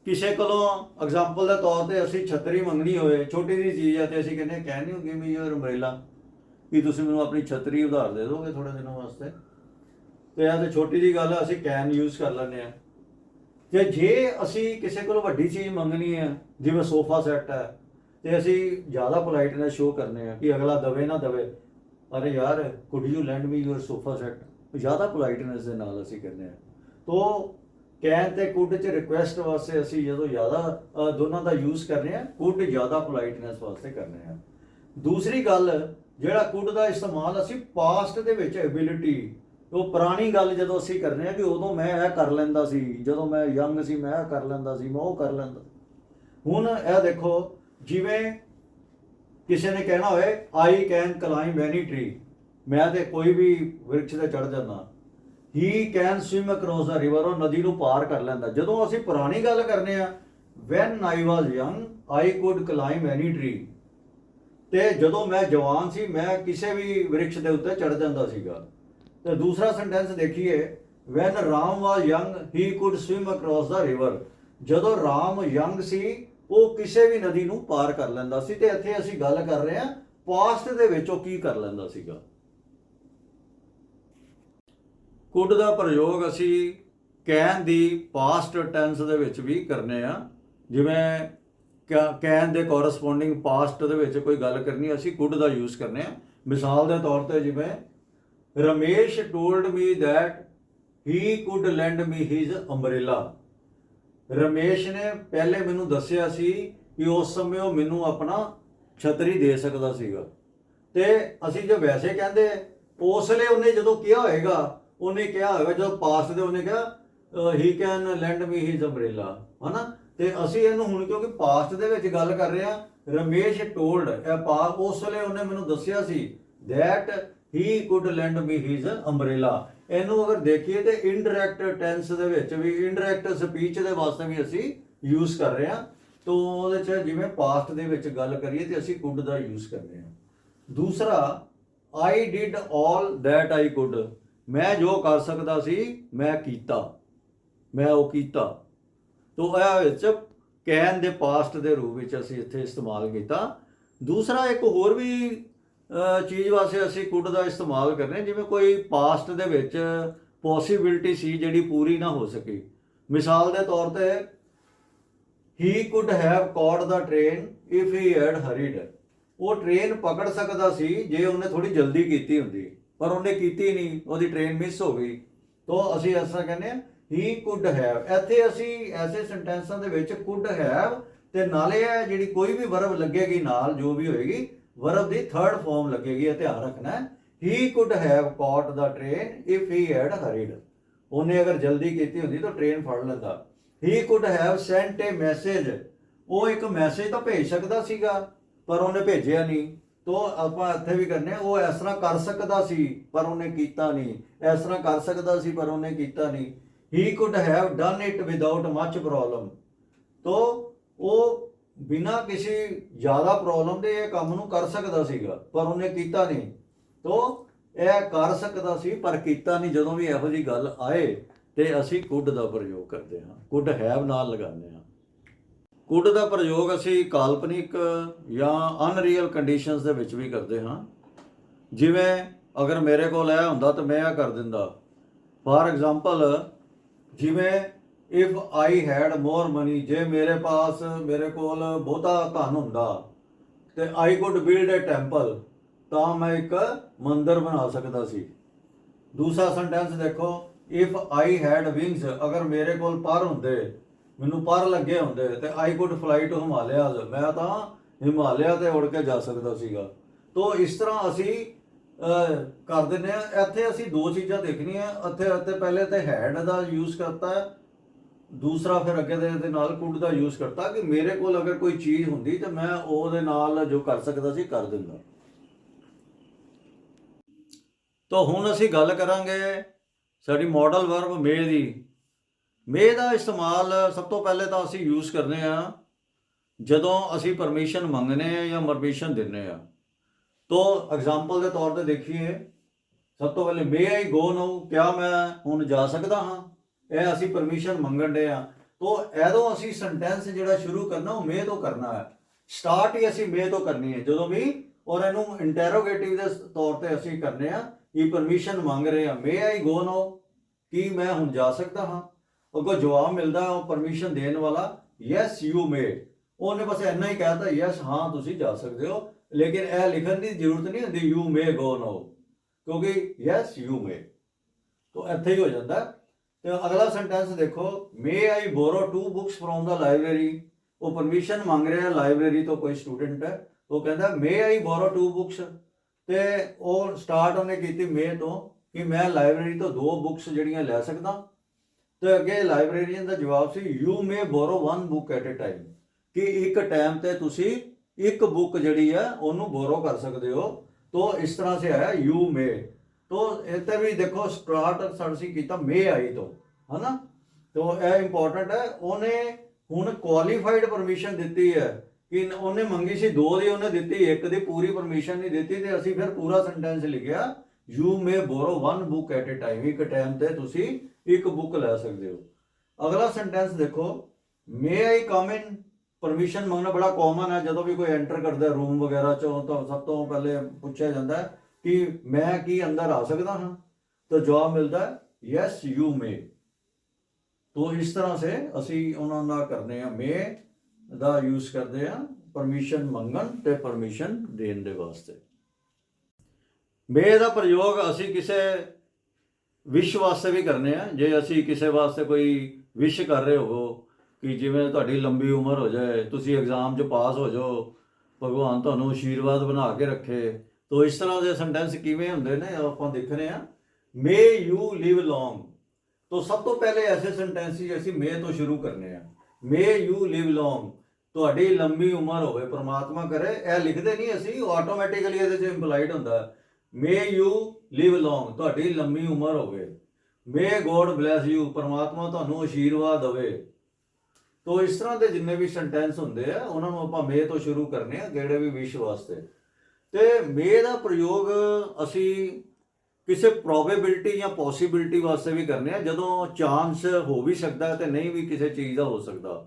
ਕਿਸੇ ਕੋਲੋਂ ਐਗਜ਼ਾਮਪਲ ਦੇ ਤੌਰ ਤੇ ਅਸੀਂ ਛਤਰੀ ਮੰਗਣੀ ਹੋਵੇ, ਛੋਟੀ ਜਿਹੀ ਚੀਜ਼ ਹੈ ਤੇ ਅਸੀਂ ਕਹਿੰਦੇ ਕੈਨ ਨਹੀਂ ਗਿਵ ਮੀ ਯੂਰ ਅੰਬ੍ਰੇਲਾ ਕੀ ਤੁਸੀਂ ਮੈਨੂੰ ਆਪਣੀ ਛਤਰੀ ਉਧਾਰ ਦੇ ਦੋਗੇ ਥੋੜੇ ਦਿਨਾਂ ਵਾਸਤੇ? ਤੇ ਇਹ ਤੇ ਛੋਟੀ ਜਿਹੀ ਗੱਲ ਹੈ ਅਸੀਂ ਕੈਨ ਯੂਜ਼ ਕਰ ਲੈਂਦੇ ਆ। ਤੇ ਜੇ ਅਸੀਂ ਕਿਸੇ ਕੋਲੋਂ ਵੱਡੀ ਚੀਜ਼ ਮੰਗਣੀ ਹੈ ਜਿਵੇਂ ਸੋਫਾ ਸੈੱਟ ਹੈ ਤੇ ਅਸੀਂ ਜ਼ਿਆਦਾ ਪੋਲਾਈਟਨੈਸ ਸ਼ੋ ਕਰਨੇ ਆ ਕਿ ਅਗਲਾ ਦਵੇ ਨਾ ਦਵੇ ਅਰੇ ਯਾਰ could you lend me your sofa set ਜ਼ਿਆਦਾ ਪੋਲਾਈਟਨੈਸ ਦੇ ਨਾਲ ਅਸੀਂ ਕਹਿੰਦੇ ਆ ਤੋ ਕੈਨ ਤੇ ਕੁਡ ਚ ਰਿਕੁਐਸਟ ਵਾਸਤੇ ਅਸੀਂ ਜਦੋਂ ਜ਼ਿਆਦਾ ਦੋਨਾਂ ਦਾ ਯੂਜ਼ ਕਰਨੇ ਰਹੇ ਆ ਕੁਡ ਜ਼ਿਆਦਾ ਪੋਲਾਈਟਨੈਸ ਵਾਸਤੇ ਕਰਨੇ ਆ ਦੂਸਰੀ ਗੱਲ, ਜਿਹੜਾ ਕੁਡ ਦਾ ਇਸਤੇਮਾਲ ਅਸੀਂ ਪਾਸਟ ਦੇ ਵਿੱਚ ਐਬਿਲਿਟੀ ਉਹ ਪੁਰਾਣੀ ਗੱਲ ਜਦੋਂ ਅਸੀਂ ਕਰਨੇ ਆ ਕਿ ਉਦੋਂ ਮੈਂ ਇਹ ਕਰ ਲੈਂਦਾ ਸੀ, ਜਦੋਂ ਮੈਂ ਯੰਗ ਸੀ, ਮੈਂ ਇਹ ਕਰ ਲੈਂਦਾ ਸੀ, ਮੈਂ ਉਹ ਕਰ ਲੈਂਦਾ। ਹੁਣ ਇਹ ਦੇਖੋ, ਜਿਵੇਂ ਕਿਸੇ ਨੇ ਕਹਿਣਾ ਹੋਵੇ ਆਈ ਕੈਨ ਕਲਾਈਮ ਐਨੀ ਟ੍ਰੀ ਮੈਂ ਤੇ ਕੋਈ ਵੀ ਵਿਰਖ ਤੇ ਚੜ ਜਾਂਦਾ। He can swim across the river ਉਹ ਨਦੀ ਨੂੰ ਪਾਰ ਕਰ ਲੈਂਦਾ। ਜਦੋਂ ਅਸੀਂ ਪੁਰਾਣੀ ਗੱਲ ਕਰਨੇ ਆ when I was young I could climb any tree ਤੇ ਜਦੋਂ ਮੈਂ ਜਵਾਨ ਸੀ, ਮੈਂ ਕਿਸੇ ਵੀ ਵਿਰਖ ਦੇ ਉੱਤੇ ਚੜ ਜਾਂਦਾ ਸੀਗਾ। ਤੇ ਦੂਸਰਾ ਸੈਂਟੈਂਸ ਦੇਖੀਏ when Ram was young he could swim across the river ਜਦੋਂ ਰਾਮ ਯੰਗ ਸੀ ਉਹ ਕਿਸੇ ਵੀ ਨਦੀ ਨੂੰ ਪਾਰ ਕਰ ਲੈਂਦਾ ਸੀ ਤੇ ਇੱਥੇ ਅਸੀਂ ਗੱਲ ਕਰ ਰਹੇ ਹਾਂ ਪਾਸਟ ਦੇ ਵਿੱਚ ਉਹ ਕੀ ਕਰ ਲੈਂਦਾ ਸੀਗਾ। ਕੁੱਡ ਦਾ ਪ੍ਰਯੋਗ ਅਸੀਂ ਕੈਨ ਦੀ ਪਾਸਟ ਟੈਂਸ ਦੇ ਵਿੱਚ ਵੀ ਕਰਨੇ ਆ ਜਿਵੇਂ ਕੈਨ ਦੇ ਕੋਰਸਪੋਂਡਿੰਗ ਪਾਸਟ ਦੇ ਵਿੱਚ ਕੋਈ ਗੱਲ ਕਰਨੀ, ਅਸੀਂ ਕੁੱਡ ਦਾ ਯੂਜ਼ ਕਰਨੇ ਆ ਮਿਸਾਲ ਦੇ ਤੌਰ ਤੇ ਜਿਵੇਂ, Ramesh told me that he could lend me his umbrella Ramesh ਨੇ ਪਹਿਲੇ ਮੈਨੂੰ ਦੱਸਿਆ ਸੀ ਕਿ ਉਸ ਸਮੇਂ ਉਹ ਮੈਨੂੰ ਆਪਣਾ ਛਤਰੀ ਦੇ ਸਕਦਾ ਸੀਗਾ। ਤੇ ਅਸੀਂ ਜੇ ਵੈਸੇ ਕਹਿੰਦੇ, ਉਸ ਵੇਲੇ ਉਹਨੇ ਜਦੋਂ ਕਿਹਾ ਹੋਏਗਾ, ਉਹਨੇ ਕਿਹਾ ਹੋਏਗਾ, ਜਦੋਂ ਪਾਸ ਦੇ ਉਹਨੇ ਕਿਹਾ he can lend me his umbrella ਹਨਾ? ਤੇ ਅਸੀਂ ਇਹਨੂੰ ਹੁਣ ਕਿਉਂਕਿ ਪਾਸਟ ਦੇ ਵਿੱਚ ਗੱਲ ਕਰ ਰਹੇ ਆ ਰਮੇਸ਼ ਟੋਲਡ ਇਹ ਪਾ ਉਸ ਵੇਲੇ ਉਹਨੇ ਮੈਨੂੰ ਦੱਸਿਆ ਸੀ, that he could lend me his umbrella. ਇਹਨੂੰ ਅਗਰ ਦੇਖੀਏ ਤੇ ਇਨਡਾਇਰੈਕਟ ਟੈਂਸ ਦੇ ਵਿੱਚ ਵੀ ਇਨਡਾਇਰੈਕਟ ਸਪੀਚ ਦੇ ਵਾਸਤੇ ਵੀ ਅਸੀਂ ਯੂਜ਼ ਕਰ ਰਹੇ ਹਾਂ। ਤੋਂ ਉਹਦੇ ਚ ਜਿਵੇਂ ਪਾਸਟ ਦੇ ਵਿੱਚ ਗੱਲ ਕਰੀਏ ਤੇ ਅਸੀਂ ਕੁਡ ਦਾ ਯੂਜ਼ ਕਰਦੇ ਹਾਂ। ਦੂਸਰਾ I did all that I could ਮੈਂ ਜੋ ਕਰ ਸਕਦਾ ਸੀ, ਮੈਂ ਕੀਤਾ। ਮੈਂ ਉਹ ਕੀਤਾ। ਤੋਂ ਇਹ ਵਿੱਚ ਕੈਨ ਦੇ ਪਾਸਟ ਦੇ ਰੂਪ ਵਿੱਚ ਅਸੀਂ ਇੱਥੇ ਇਸਤੇਮਾਲ ਕੀਤਾ। ਦੂਸਰਾ, ਇੱਕ ਹੋਰ ਵੀ ਚੀਜ਼ ਵਾਸਤੇ ਅਸੀਂ ਕੁੱਡ ਦਾ ਇਸਤੇਮਾਲ ਕਰਨੇ ਹਾਂ, ਜਿਵੇਂ ਕੋਈ ਪਾਸਟ ਦੇ ਵਿੱਚ ਪੋਸਿਬਿਲਿਟੀ ਸੀ ਜਿਹੜੀ ਪੂਰੀ ਨਾ ਹੋ ਸਕੀ। ਮਿਸਾਲ ਦੇ ਤੌਰ ਤੇ he could have caught the train if he had hurried ਉਹ ਟ੍ਰੇਨ ਪਕੜ ਸਕਦਾ ਸੀ ਜੇ ਉਹਨੇ ਥੋੜੀ ਜਲਦੀ ਕੀਤੀ ਹੁੰਦੀ। ਪਰ ਉਹਨੇ ਕੀਤੀ ਨਹੀਂ। ਉਹਦੀ ਟ੍ਰੇਨ ਮਿਸ ਹੋ ਗਈ। ਤੋਂ ਅਸੀਂ ਇਸ ਤਰ੍ਹਾਂ ਕਹਿੰਦੇ ਹਾਂ ਹੀ ਕੁਡ ਹੈਵ ਇੱਥੇ ਅਸੀਂ ਐਸੇ ਸੈਂਟੈਂਸਾਂ ਦੇ ਵਿੱਚ ਕੁਡ ਹੈਵ ਤੇ ਨਾਲੇ ਇਹ ਜਿਹੜੀ ਕੋਈ ਵੀ ਵਰਬ ਲੱਗੇਗੀ ਨਾਲ ਜੋ ਵੀ ਹੋਏਗੀ ਵਰਬ ਦੀ ਥਰਡ ਫਾਰਮ ਲੱਗੇਗੀ ਇਹ ਧਿਆਨ ਰੱਖਣਾ। He could have caught the train if he had hurried ਉਹਨੇ ਅਗਰ ਜਲਦੀ ਕੀਤੀ ਹੁੰਦੀ ਤਾਂ ਟ੍ਰੇਨ ਫੜ ਲੈਂਦਾ। He could have sent a message ਉਹ ਇੱਕ ਮੈਸੇਜ ਤਾਂ ਭੇਜ ਸਕਦਾ ਸੀਗਾ, ਪਰ ਉਹਨੇ ਭੇਜਿਆ ਨਹੀਂ। ਤੋ ਆਪਾਂ ਇੱਥੇ ਵੀ ਕਰਨੇ ਉਹ ਇਸ ਤਰ੍ਹਾਂ ਕਰ ਸਕਦਾ ਸੀ, ਪਰ ਉਹਨੇ ਕੀਤਾ ਨਹੀਂ। ਇਸ ਤਰ੍ਹਾਂ ਕਰ ਸਕਦਾ ਸੀ, ਪਰ ਉਹਨੇ ਕੀਤਾ ਨਹੀਂ। He could have done it without much problem ਤੋ ਉਹ ਬਿਨਾਂ ਕਿਸੇ ਜ਼ਿਆਦਾ ਪ੍ਰੋਬਲਮ ਦੇ ਇਹ ਕੰਮ ਨੂੰ ਕਰ ਸਕਦਾ ਸੀਗਾ, ਪਰ ਉਹਨੇ ਕੀਤਾ ਨਹੀਂ। ਤੋ ਇਹ ਕਰ ਸਕਦਾ ਸੀ, ਪਰ ਕੀਤਾ ਨਹੀਂ। ਜਦੋਂ ਵੀ ਇਹੋ ਜੀ ਗੱਲ ਆਏ, ਤੇ ਅਸੀਂ ਕੁੱਡ ਦਾ ਪ੍ਰਯੋਗ ਕਰਦੇ ਹਾਂ। ਕੁੱਡ ਹੈਵ ਨਾਲ ਲਗਾਉਂਦੇ ਹਾਂ। ਕੁੱਡ ਦਾ ਪ੍ਰਯੋਗ ਅਸੀਂ ਕਾਲਪਨਿਕ ਜਾਂ ਅਨਰੀਅਲ ਕੰਡੀਸ਼ਨਸ ਦੇ ਵਿੱਚ ਵੀ ਕਰਦੇ ਹਾਂ। ਜਿਵੇਂ ਅਗਰ ਮੇਰੇ ਕੋਲ ਇਹ ਹੁੰਦਾ ਤਾਂ ਮੈਂ ਇਹ ਕਰ ਦਿੰਦਾ। ਫਾਰ ਐਗਜ਼ਾਮਪਲ ਜਿਵੇਂ if I had more money ਜੇ ਮੇਰੇ ਪਾਸ, ਮੇਰੇ ਕੋਲ ਬਹੁਤਾ ਧਨ ਹੁੰਦਾ ਤੇ I could build a temple ਤਾਂ ਮੈਂ ਇੱਕ ਮੰਦਿਰ ਬਣਾ ਸਕਦਾ ਸੀ। ਦੂਸਰਾ ਸੈਂਟੈਂਸ ਦੇਖੋ ਇਫ ਆਈ ਹੈਡ ਵਿੰਗਸ ਅਗਰ ਮੇਰੇ ਕੋਲ ਪਰ ਹੁੰਦੇ, ਮੈਨੂੰ ਪਰ ਲੱਗੇ ਹੁੰਦੇ, ਤੇ I could fly to Himalayas ਮੈਂ ਤਾਂ ਹਿਮਾਲਿਆ ਤੇ ਉੜ ਕੇ ਜਾ ਸਕਦਾ ਸੀਗਾ। ਤੋਂ ਇਸ ਤਰ੍ਹਾਂ ਅਸੀਂ ਕਰ ਦਿੰਦੇ ਆ ਇੱਥੇ ਅਸੀਂ ਦੋ ਚੀਜ਼ਾਂ ਦੇਖਣੀਆਂ। ਇੱਥੇ ਇੱਥੇ ਪਹਿਲੇ ਤੇ ਹੈਡ ਦਾ ਯੂਜ਼ ਕਰਤਾ। ਦੂਸਰਾ ਫਿਰ ਅੱਗੇ ਦੇ ਦੇ ਨਾਲ ਕੁੱਡ ਦਾ ਯੂਜ਼ ਕਰਤਾ ਕਿ ਮੇਰੇ ਕੋਲ ਅਗਰ ਕੋਈ ਚੀਜ਼ ਹੁੰਦੀ ਤਾਂ ਮੈਂ ਉਹਦੇ ਨਾਲ ਜੋ ਕਰ ਸਕਦਾ ਸੀ ਕਰ ਦਿੰਦਾ। ਤਾਂ ਹੁਣ ਅਸੀਂ ਗੱਲ ਕਰਾਂਗੇ ਸਾਡੀ ਮਾਡਲ ਵਰਬ ਮੇ ਦੀ। ਮੇ ਦਾ ਇਸਤੇਮਾਲ ਸਭ ਤੋਂ ਪਹਿਲੇ ਤਾਂ ਅਸੀਂ ਯੂਜ਼ ਕਰਨੇ ਆ ਜਦੋਂ ਅਸੀਂ ਪਰਮਿਸ਼ਨ ਮੰਗਨੇ ਆ ਜਾਂ ਪਰਮਿਸ਼ਨ ਦਿੰਨੇ ਆ। ਤੋ ਐਗਜ਼ਾਮਪਲ ਦੇ ਤੌਰ ਤੇ ਦੇਖੀਏ, ਸਭ ਤੋਂ ਪਹਿਲੇ ਮੇ ਆਈ ਗੋ ਨਾਓ ਕਿਆ ਮੈਂ ਹੁਣ ਜਾ ਸਕਦਾ ਹਾਂ? ਇਹ ਅਸੀਂ ਪਰਮਿਸ਼ਨ ਮੰਗਣ ਦੇ ਆ। ਤੋ ਐਦੋਂ ਅਸੀਂ ਸੈਂਟੈਂਸ ਜਿਹੜਾ ਸ਼ੁਰੂ ਕਰਨਾ, ਉਹ ਮੇ ਤੋਂ ਕਰਨਾ ਹੈ। ਸਟਾਰਟ ਹੀ ਅਸੀਂ ਮੇ ਤੋਂ ਕਰਨੀ ਹੈ। ਜਦੋਂ ਵੀ ਔਰ ਇਹਨੂੰ ਇੰਟਰੋਗੇਟਿਵ ਦੇ ਤੌਰ ਤੇ ਅਸੀਂ ਕਰਨੇ ਆ ਇਹ ਪਰਮਿਸ਼ਨ ਮੰਗ ਰਹੇ ਆ। ਮੇ ਆਈ ਗੋ ਨੋ ਕੀ ਮੈਂ ਹੁਣ ਜਾ ਸਕਦਾ ਹਾਂ? ਅੱਗੋਂ ਜਵਾਬ ਮਿਲਦਾ ਉਹ ਪਰਮਿਸ਼ਨ ਦੇਣ ਵਾਲਾ। ਯੈਸ ਯੂ ਮੇ ਉਹਨੇ ਬਸ ਇੰਨਾ ਹੀ ਕਹਿਤਾ ਯੈਸ ਹਾਂ, ਤੁਸੀਂ ਜਾ ਸਕਦੇ ਹੋ। ਲੇਕਿਨ ਇਹ ਲਿਖਣ ਦੀ ਜ਼ਰੂਰਤ ਨਹੀਂ ਹੁੰਦੀ ਯੂ ਮੇ ਗੋ ਨੋ ਕਿਉਂਕਿ ਯੈਸ ਯੂ ਮੇ ਤੋਂ ਇੱਥੇ ਹੀ ਹੋ ਜਾਂਦਾ। ਤੇ ਅਗਲਾ ਸੈਂਟੈਂਸ ਦੇਖੋ may I borrow two books from the library ਉਹ ਪਰਮਿਸ਼ਨ ਮੰਗ ਰਿਹਾ ਲਾਇਬ੍ਰੇਰੀ ਤੋਂ ਕੋਈ ਸਟੂਡੈਂਟ ਹੈ। ਉਹ ਕਹਿੰਦਾ ਮੇ ਆਈ ਬੋਰੋ ਟੂ ਬੁੱਕਸ ਤੇ ਉਹ ਸਟਾਰਟ ਉਹਨੇ ਕੀਤੀ ਮੇ ਤੋਂ, ਕਿ ਮੈਂ ਲਾਇਬ੍ਰੇਰੀ ਤੋਂ ਦੋ ਬੁੱਕਸ ਜਿਹੜੀਆਂ ਲੈ ਸਕਦਾ। ਤੇ ਅੱਗੇ ਲਾਇਬ੍ਰੇਰੀਅਨ ਦਾ ਜਵਾਬ ਸੀ you may borrow one book at a time ਕਿ ਇੱਕ ਟਾਈਮ ਤੇ ਤੁਸੀਂ ਇੱਕ ਬੁੱਕ ਜਿਹੜੀ ਹੈ, ਉਹਨੂੰ ਬੋਰੋ ਕਰ ਸਕਦੇ ਹੋ। ਤੋਂ ਇਸ ਤਰ੍ਹਾਂ ਸੇ ਆਇਆ ਯੂ ਮੇ ਤੋ ਇੱਥੇ ਵੀ ਦੇਖੋ ਸਟਾਰਟ ਸਰਸੀ ਕੀਤਾ ਮੇ ਆਈ ਤੋਂ, ਹਨਾ? ਤੋ ਇਹ ਇੰਪੋਰਟੈਂਟ ਹੈ, ਉਹਨੇ ਹੁਣ ਕੁਆਲੀਫਾਈਡ ਪਰਮਿਸ਼ਨ ਦਿੱਤੀ ਹੈ। ਕਿ ਉਹਨੇ ਮੰਗੀ ਸੀ, ਦੋ ਦੀ ਉਹਨੇ ਦਿੱਤੀ, ਇੱਕ ਦੀ ਪੂਰੀ ਪਰਮਿਸ਼ਨ ਨਹੀਂ ਦਿੱਤੀ ਤੇ ਅਸੀਂ ਫਿਰ ਪੂਰਾ ਸੈਂਟੈਂਸ ਲਿਖਿਆ you may borrow one book at a time ਇੱਕ ਟਾਈਮ ਤੇ ਤੁਸੀਂ ਇੱਕ ਬੁੱਕ ਲੈ ਸਕਦੇ ਹੋ। ਅਗਲਾ ਸੈਂਟੈਂਸ ਦੇਖੋ may I come in permission ਮੰਗਣਾ ਬੜਾ ਕਾਮਨ ਹੈ, ਜਦੋਂ ਵੀ ਕੋਈ ਐਂਟਰ ਕਰਦਾ ਰੂਮ ਵਗੈਰਾ ਚੋਂ ਤਾਂ ਸਭ ਤੋਂ ਪਹਿਲੇ ਪੁੱਛਿਆ ਜਾਂਦਾ ਹੈ ਕਿ ਮੈਂ ਕੀ ਅੰਦਰ ਆ ਸਕਦਾ ਹਾਂ? ਤਾਂ ਜਵਾਬ ਮਿਲਦਾ ਹੈ ਯੈਸ ਯੂ ਮੇ ਤੋ ਇਸ ਤਰ੍ਹਾਂ ਸੇ ਅਸੀਂ ਉਹਨਾਂ ਦਾ ਕਰਨੇ ਆ ਮੇ ਦਾ ਯੂਜ਼ ਕਰਦੇ ਆ ਪਰਮਿਸ਼ਨ ਮੰਗਣ ਤੇ ਪਰਮਿਸ਼ਨ ਦੇਣ ਦੇ ਵਾਸਤੇ। ਮੇ ਦਾ ਪ੍ਰਯੋਗ ਅਸੀਂ ਕਿਸੇ ਵਿਸ਼ ਵਾਸਤੇ ਵੀ ਕਰਨੇ ਆ ਜੇ ਅਸੀਂ ਕਿਸੇ ਵਾਸਤੇ ਕੋਈ ਵਿਸ਼ ਕਰ ਰਹੇ ਹੋਵੋ ਕਿ ਜਿਵੇਂ ਤੁਹਾਡੀ ਲੰਬੀ ਉਮਰ ਹੋ ਜਾਏ, ਤੁਸੀਂ ਐਗਜ਼ਾਮ 'ਚ ਪਾਸ ਹੋ ਜਾਓ, ਭਗਵਾਨ ਤੁਹਾਨੂੰ ਆਸ਼ੀਰਵਾਦ ਬਣਾ ਕੇ ਰੱਖੇ ਤੋ ਇਸ ਤਰ੍ਹਾਂ ਦੇ ਸੈਂਟੈਂਸ ਕਿਵੇਂ ਹੁੰਦੇ ਨੇ ਆਪਾਂ ਦੇਖ ਰਹੇ ਆ ਮੇ ਯੂ ਲਿਵ ਲੌਂਗ ਤੋ ਸਭ ਤੋਂ ਪਹਿਲੇ ਐਸੇ ਸੈਂਟੈਂਸ ਹੀ ਅਸੀਂ ਮੇ ਤੋਂ ਸ਼ੁਰੂ ਕਰਨੇ ਆ। ਮੇ ਯੂ ਲਿਵ ਲੌਂਗ ਤੁਹਾਡੀ ਲੰਮੀ ਉਮਰ ਹੋਵੇ, ਪ੍ਰਮਾਤਮਾ ਕਰੇ। ਇਹ ਲਿਖਦੇ ਨਹੀਂ ਅਸੀਂ ਆਟੋਮੈਟਿਕਲੀ ਇਹਦੇ 'ਚ ਇੰਪਲਾਈਡ ਹੁੰਦਾ। ਮੇ ਯੂ ਲਿਵ ਲੌਂਗ ਤੁਹਾਡੀ ਲੰਮੀ ਉਮਰ ਹੋਵੇ। ਮੇ ਗੋਡ ਬlesਸ ਯੂ ਪਰਮਾਤਮਾ ਤੁਹਾਨੂੰ ਆਸ਼ੀਰਵਾਦ ਦੇਵੇ। ਤੋ ਇਸ ਤਰ੍ਹਾਂ ਦੇ ਜਿੰਨੇ ਵੀ ਸੈਂਟੈਂਸ ਹੁੰਦੇ ਆ, ਉਹਨਾਂ ਨੂੰ ਆਪਾਂ ਮੇ ਤੋਂ ਸ਼ੁਰੂ ਕਰਨੇ ਆ, ਜਿਹੜੇ ਵੀ ਵਿਸ਼ ਵਾਸਤੇ। ਤੇ ਮੇ ਦਾ ਪ੍ਰਯੋਗ ਅਸੀਂ ਕਿਸੇ ਪ੍ਰੋਬੇਬਿਲਟੀ ਜਾਂ ਪੋਸਿਬਿਲਿਟੀ ਵਾਸਤੇ ਵੀ ਕਰਨੇ ਆ, ਜਦੋਂ ਚਾਂਸ ਹੋ ਵੀ ਸਕਦਾ ਤੇ ਨਹੀਂ ਵੀ ਕਿਸੇ ਚੀਜ਼ ਦਾ ਹੋ ਸਕਦਾ।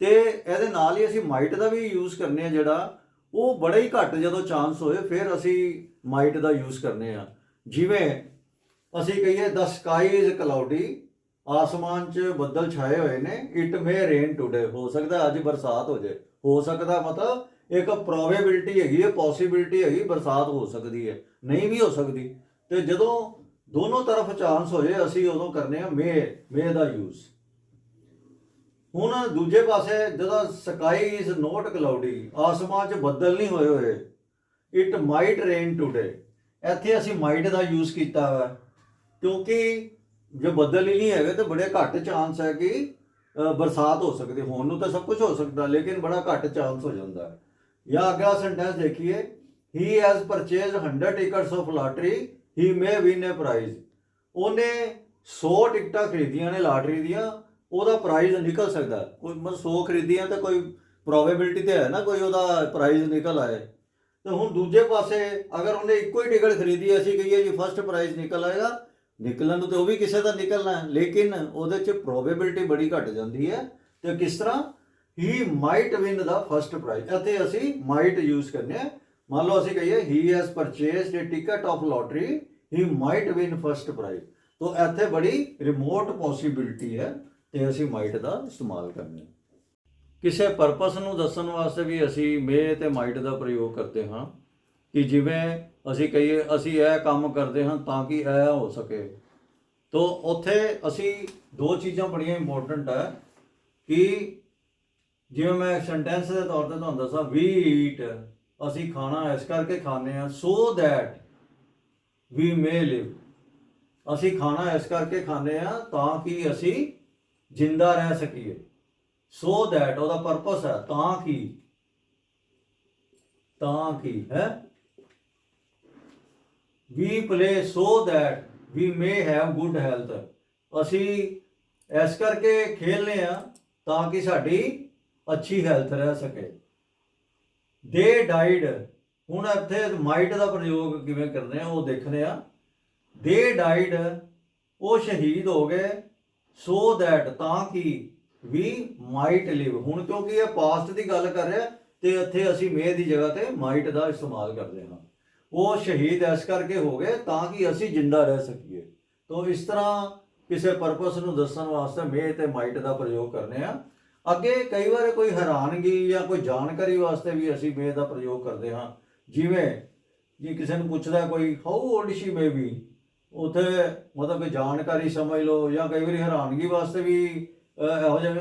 ਤੇ ਇਹਦੇ ਨਾਲ ਹੀ ਅਸੀਂ ਮਾਈਟ ਦਾ ਵੀ ਯੂਜ਼ ਕਰਨੇ ਆ ਜਿਹੜਾ, ਉਹ ਬੜਾ ਹੀ ਘੱਟ ਜਦੋਂ ਚਾਂਸ ਹੋਏ, ਫਿਰ ਅਸੀਂ ਮਾਈਟ ਦਾ ਯੂਜ਼ ਕਰਨੇ ਆ। ਜਿਵੇਂ ਅਸੀਂ ਕਹੀਏ ਦ ਸਕਾਈ ਇਜ਼ ਕਲਾਉਡੀ ਆਸਮਾਨ 'ਚ ਬੱਦਲ ਛਾਏ ਹੋਏ ਨੇ ਇਟ ਮੇ ਰੇਨ ਟੁਡੇ ਹੋ ਸਕਦਾ ਅੱਜ ਬਰਸਾਤ ਹੋ ਜਾਏ। ਹੋ ਸਕਦਾ ਮਤਲਬ ਇੱਕ ਪ੍ਰੋਬੇਬਿਲਟੀ ਹੈਗੀ ਹੈ ਪੋਸਿਬਿਲਿਟੀ ਹੈਗੀ, ਬਰਸਾਤ ਹੋ ਸਕਦੀ ਹੈ। ਨਹੀਂ ਵੀ ਹੋ ਸਕਦੀ। ਤੇ ਜਦੋਂ ਦੋਨੋਂ ਤਰਫ ਚਾਂਸ ਹੋਏ, ਅਸੀਂ ਉਦੋਂ ਕਰਨੇ ਆ ਮੇ ਮੇ ਦਾ ਯੂਜ਼ ਹੁਣ ਦੂਜੇ ਪਾਸੇ ਜਦੋਂ ਸਕਾਈ ਇਜ਼ ਨੋਟ ਕਲਾਉਡੀ ਆਸਮਾਨ 'ਚ ਬੱਦਲ ਨਹੀਂ ਹੋਏ ਹੋਏ ਇਟ ਮਾਈਟ ਰੇਨ ਟੂਡੇ ਇੱਥੇ ਅਸੀਂ ਮਾਈਟ ਦਾ ਯੂਜ਼ ਕੀਤਾ ਹੋਇਆ ਕਿਉਂਕਿ ਜੇ ਬੱਦਲ ਹੀ ਨਹੀਂ ਹੈਗੇ ਤਾਂ ਬੜੇ ਘੱਟ ਚਾਂਸ ਹੈ ਕਿ ਬਰਸਾਤ ਹੋ ਸਕਦੀ। ਹੋਣ ਨੂੰ ਤਾਂ ਸਭ ਕੁਝ ਹੋ ਸਕਦਾ, ਲੇਕਿਨ ਬੜਾ ਘੱਟ ਚਾਂਸ ਹੋ ਜਾਂਦਾ ਹੈ। ਜਾਂ ਅਗਲਾ ਸੈਂਟੈਂਸ ਦੇਖੀਏ he has purchased 100 tickets of lottery he may win a prize ਉਹਨੇ 100 ਟਿਕਟਾਂ ਖਰੀਦੀਆਂ ਨੇ ਲਾਟਰੀ ਦੀਆਂ। ਉਹਦਾ ਪ੍ਰਾਈਜ਼ ਨਿਕਲ ਸਕਦਾ। ਹੈ। ਕੋਈ ਮਤਲਬ 100 ਖਰੀਦੀਆਂ ਤਾਂ ਕੋਈ ਪ੍ਰੋਬੇਬਿਲਿਟੀ ਤੇ ਹੈ ਨਾ, ਕੋਈ ਉਹਦਾ ਪ੍ਰਾਈਜ਼ ਨਿਕਲ ਆਏ। ਤੇ ਹੁਣ ਦੂਜੇ ਪਾਸੇ ਅਗਰ ਉਹਨੇ ਇੱਕੋ ਹੀ ਟਿਕਟ ਖਰੀਦੀ ਅਸੀਂ ਕਹੀਏ ਜੀ ਫਸਟ ਪ੍ਰਾਈਜ਼ ਨਿਕਲ ਆਏਗਾ। ਨਿਕਲਣ ਨੂੰ ਤੇ ਉਹ ਵੀ ਕਿਸੇ ਦਾ ਨਿਕਲਣਾ ਲੇਕਿਨ ਉਹਦੇ ਚ ਪ੍ਰੋਬੇਬਿਲਿਟੀ ਬੜੀ ਘਟ ਜਾਂਦੀ ਹੈ। ਤੇ ਕਿਸ ਤਰ੍ਹਾਂ? He might win the first prize ਅਤੇ ਅਸੀਂ ਮਾਈਟ ਯੂਜ਼ ਕਰਨੇ ਮੰਨ ਲਓ ਅਸੀਂ ਕਹੀਏ he has purchased a ticket of lottery he might win first prize ਤੋਂ ਇੱਥੇ ਬੜੀ ਰਿਮੋਟ ਪੋਸਿਬਿਲਿਟੀ ਹੈ ਤੇ ਅਸੀਂ ਮਾਈਟ ਦਾ ਇਸਤੇਮਾਲ ਕਰਨੇ ਕਿਸੇ ਪਰਪਸ ਨੂੰ ਦੱਸਣ ਵਾਸਤੇ ਵੀ ਅਸੀਂ ਮੇ ਤੇ ਮਾਈਟ ਦਾ ਪ੍ਰਯੋਗ ਕਰਦੇ ਹਾਂ। ਕਿ ਜਿਵੇਂ ਅਸੀਂ ਕਹੀਏ, ਅਸੀਂ ਇਹ ਕੰਮ ਕਰਦੇ ਹਾਂ ਤਾਂ ਕਿ ਇਹ ਹੋ ਸਕੇ। ਤੋਂ ਉੱਥੇ ਅਸੀਂ ਦੋ ਚੀਜ਼ਾਂ ਬੜੀਆਂ ਇੰਪੋਰਟੈਂਟ ਹੈ ਕਿ ਜਿਵੇਂ ਮੈਂ ਸੈਂਟੈਂਸ ਦੇ ਤੌਰ ਤੇ ਤੁਹਾਨੂੰ ਦੱਸਾਂ ਵੀ ਈਟ ਅਸੀਂ ਖਾਣਾ, ਇਸ ਕਰਕੇ ਖਾਂਦੇ ਹਾਂ ਸੋ ਦੈਟ ਵੀ ਮੇ ਲਿਵ ਅਸੀਂ ਖਾਣਾ, ਇਸ ਕਰਕੇ ਖਾਂਦੇ ਹਾਂ ਤਾਂ ਕਿ ਅਸੀਂ ਜਿੰਦਾ ਰਹਿ ਸਕੀਏ। ਸੋ ਦੈਟ ਉਹਦਾ ਪਰਪਸ ਹੈ, ਤਾਂ ਕਿ ਤਾਂ ਕਿ, ਹੈ? We play so that we may have good health ਅਸੀਂ ਇਸ ਕਰਕੇ ਖੇਲਨੇ ਆ ਤਾਂ ਕਿ ਸਾਡੀ ਅੱਛੀ ਹੈਲਥ ਰਹਿ ਸਕੇ। ਦੇ ਡਾਈਡ ਹੁਣ ਇੱਥੇ ਮਾਈਟ ਦਾ ਪ੍ਰਯੋਗ ਕਿਵੇਂ ਕਰਦੇ ਆ, ਉਹ ਦੇਖਦੇ ਆ। ਦੇ ਡਾਈਡ ਉਹ ਸ਼ਹੀਦ ਹੋ ਗਏ। ਸੋ ਦੈਟ ਤਾਂ ਕਿ ਵੀ ਮਾਈਟ ਲਿਵ ਹੁਣ ਕਿਉਂਕਿ ਇਹ ਪਾਸਟ ਦੀ ਗੱਲ ਕਰ ਰਿਹਾ, ਤੇ ਇੱਥੇ ਅਸੀਂ ਮੇ ਦੀ ਜਗ੍ਹਾ ਤੇ ਮਾਈਟ ਦਾ ਇਸਤੇਮਾਲ ਕਰਦੇ ਹਾਂ। ਉਹ ਸ਼ਹੀਦ ਇਸ ਕਰਕੇ ਹੋ ਗਏ ਤਾਂ ਕਿ ਅਸੀਂ ਜਿੰਦਾ ਰਹਿ ਸਕੀਏ। ਤੋਂ ਇਸ ਤਰ੍ਹਾਂ ਕਿਸੇ ਪਰਪਸ ਨੂੰ ਦੱਸਣ ਵਾਸਤੇ ਮੇ ਤੇ ਮਾਈਟ ਦਾ ਪ੍ਰਯੋਗ ਕਰਨੇ ਆ। ਅੱਗੇ ਕਈ ਵਾਰ ਕੋਈ ਹੈਰਾਨਗੀ ਜਾਂ ਕੋਈ ਜਾਣਕਾਰੀ ਵਾਸਤੇ ਵੀ ਅਸੀਂ ਮੇ ਦਾ ਪ੍ਰਯੋਗ ਕਰਦੇ ਹਾਂ। ਜਿਵੇਂ ਜੇ ਕਿਸੇ ਨੂੰ ਪੁੱਛਦਾ ਕੋਈ how old she may be ਉਥੇ ਮਤਲਬ ਕਿ ਜਾਣਕਾਰੀ ਸਮਝ ਲਓ ਜਾਂ ਕਈ ਵਾਰੀ ਹੈਰਾਨਗੀ ਵਾਸਤੇ ਵੀ ਇਹੋ ਜਿਹਾ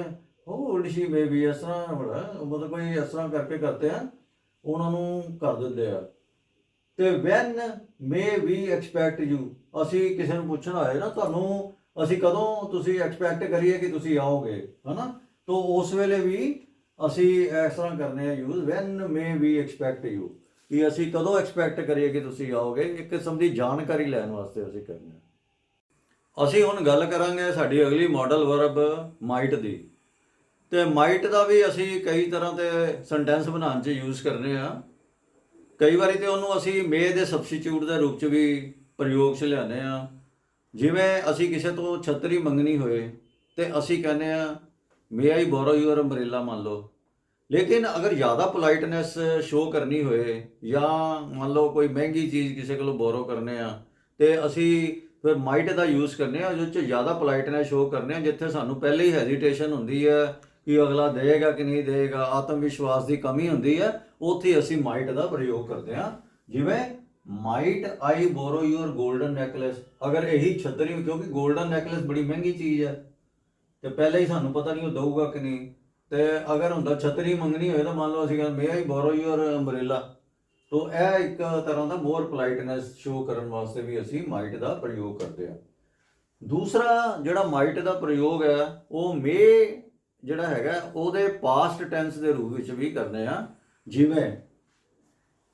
how old she may be ਇਸ ਤਰ੍ਹਾਂ ਮਤਲਬ ਕੋਈ ਇਸ ਤਰ੍ਹਾਂ ਕਰਕੇ ਕਰਦੇ ਆ, ਉਹਨਾਂ ਨੂੰ ਕਰ ਦਿੰਦੇ ਆ। ਤੇ when may we expect you ਅਸੀਂ ਕਿਸੇ ਨੂੰ ਪੁੱਛਣਾ ਹੋਏ ਨਾ, ਤੁਹਾਨੂੰ ਅਸੀਂ ਕਦੋਂ ਤੁਸੀਂ ਐਕਸਪੈਕਟ ਕਰੀਏ ਕਿ ਤੁਸੀਂ ਆਓਗੇ? ਹਨਾ? ਤੋ ਉਸ ਵੇਲੇ ਵੀ ਅਸੀਂ ਇਸ ਤਰ੍ਹਾਂ ਕਰਨੇ ਆ use when may we expect you ਕਿ ਅਸੀਂ ਕਦੋਂ ਐਕਸਪੈਕਟ ਕਰੀਏ ਕਿ ਤੁਸੀਂ ਆਓਗੇ? ਇੱਕ ਕਿਸਮ ਦੀ ਜਾਣਕਾਰੀ ਲੈਣ ਵਾਸਤੇ ਅਸੀਂ ਕਰਨੇ ਅਸੀਂ ਹੁਣ ਗੱਲ ਕਰਾਂਗੇ ਸਾਡੀ ਅਗਲੀ ਮਾਡਲ ਵਰਬ ਮਾਈਟ ਦੀ। ਤੇ ਮਾਈਟ ਦਾ ਵੀ ਅਸੀਂ ਕਈ ਤਰ੍ਹਾਂ ਦੇ ਸੈਂਟੈਂਸ ਬਣਾਉਣ 'ਚ ਯੂਜ਼ ਕਰਨੇ ਆ। ਕਈ ਵਾਰੀ ਤੇ ਉਹਨੂੰ ਅਸੀਂ ਮੇ ਦੇ ਸਬਸਟੀਟਿਊਟ ਦੇ ਰੂਪ 'ਚ ਵੀ ਪ੍ਰਯੋਗ 'ਚ ਲਿਆਉਂਦੇ ਆ। ਜਿਵੇਂ ਅਸੀਂ ਕਿਸੇ ਤੋਂ ਛਤਰੀ ਮੰਗਣੀ ਹੋਏ ਤੇ ਅਸੀਂ ਕਹਿੰਦੇ ਆ ਮੇ ਆਈ ਬੋਰੋ ਯੂਅਰ ਅੰਬ੍ਰੇਲਾ ਮੰਨ ਲਓ ਲੇਕਿਨ ਅਗਰ ਜ਼ਿਆਦਾ ਪੋਲਾਈਟਨੈਸ ਸ਼ੋ ਕਰਨੀ ਹੋਏ ਜਾਂ ਮੰਨ ਲਓ ਕੋਈ ਮਹਿੰਗੀ ਚੀਜ਼ ਕਿਸੇ ਕੋਲੋਂ ਬੋਰੋ ਕਰਨੇ ਆ ਤੇ ਅਸੀਂ ਫਿਰ ਮਾਈਟ ਦਾ ਯੂਜ਼ ਕਰਨੇ ਆ ਜਿਹਦੇ 'ਚ ਜ਼ਿਆਦਾ ਪੋਲਾਈਟਨੈਸ ਸ਼ੋ ਕਰਨੇ ਆ ਜਿੱਥੇ ਸਾਨੂੰ ਪਹਿਲੇ ਹੀ ਹੈਜ਼ਿਟੇਸ਼ਨ ਹੁੰਦੀ ਹੈ ਕਿ ਅਗਲਾ ਦੇਗਾ ਕਿ ਨਹੀਂ ਦੇਗਾ ਆਤਮ ਵਿਸ਼ਵਾਸ ਦੀ ਕਮੀ ਹੁੰਦੀ ਹੈ ਉੱਥੇ ਅਸੀਂ ਮਾਈਟ ਦਾ ਪ੍ਰਯੋਗ ਕਰਦੇ ਹਾਂ ਜਿਵੇਂ might I borrow your golden necklace ਅਗਰ ਇਹੀ ਛਤਰੀ ਕਿਉਂਕਿ 골ਡਨ ਨੈਕਲੇਸ ਬੜੀ ਮਹਿੰਗੀ ਚੀਜ਼ ਹੈ ਤੇ ਪਹਿਲਾਂ ਹੀ ਸਾਨੂੰ ਪਤਾ ਨਹੀਂ ਉਹ ਦਊਗਾ ਕਿ ਨਹੀਂ। ਤੇ ਅਗਰ ਹੁੰਦਾ ਛਤਰੀ ਮੰਗਣੀ ਹੋਏ ਤਾਂ ਮੰਨ ਲਓ ਅਸੀਂ ਕਹਿੰਦੇ ਮੇ ਹੀ ਬੋਰੋ ਯੂਅਰ ਅੰਬ੍ਰੇਲਾ ਤੋ ਇਹ ਇੱਕ ਤਰ੍ਹਾਂ ਦਾ ਮੋਰ ਪੋਲਾਈਟਨੈਸ ਸ਼ੋ ਕਰਨ ਵਾਸਤੇ ਵੀ ਅਸੀਂ ਮਾਈਟ ਦਾ ਪ੍ਰਯੋਗ ਕਰਦੇ ਹਾਂ। ਦੂਸਰਾ ਜਿਹੜਾ ਮਾਈਟ ਦਾ ਪ੍ਰਯੋਗ ਹੈ, ਉਹ ਮੇ ਜਿਹੜਾ ਹੈਗਾ, ਉਹਦੇ ਪਾਸਟ ਟੈਂਸ ਦੇ ਰੂਪ ਵਿੱਚ ਵੀ ਕਰਨੇ ਆ ਜਿਵੇਂ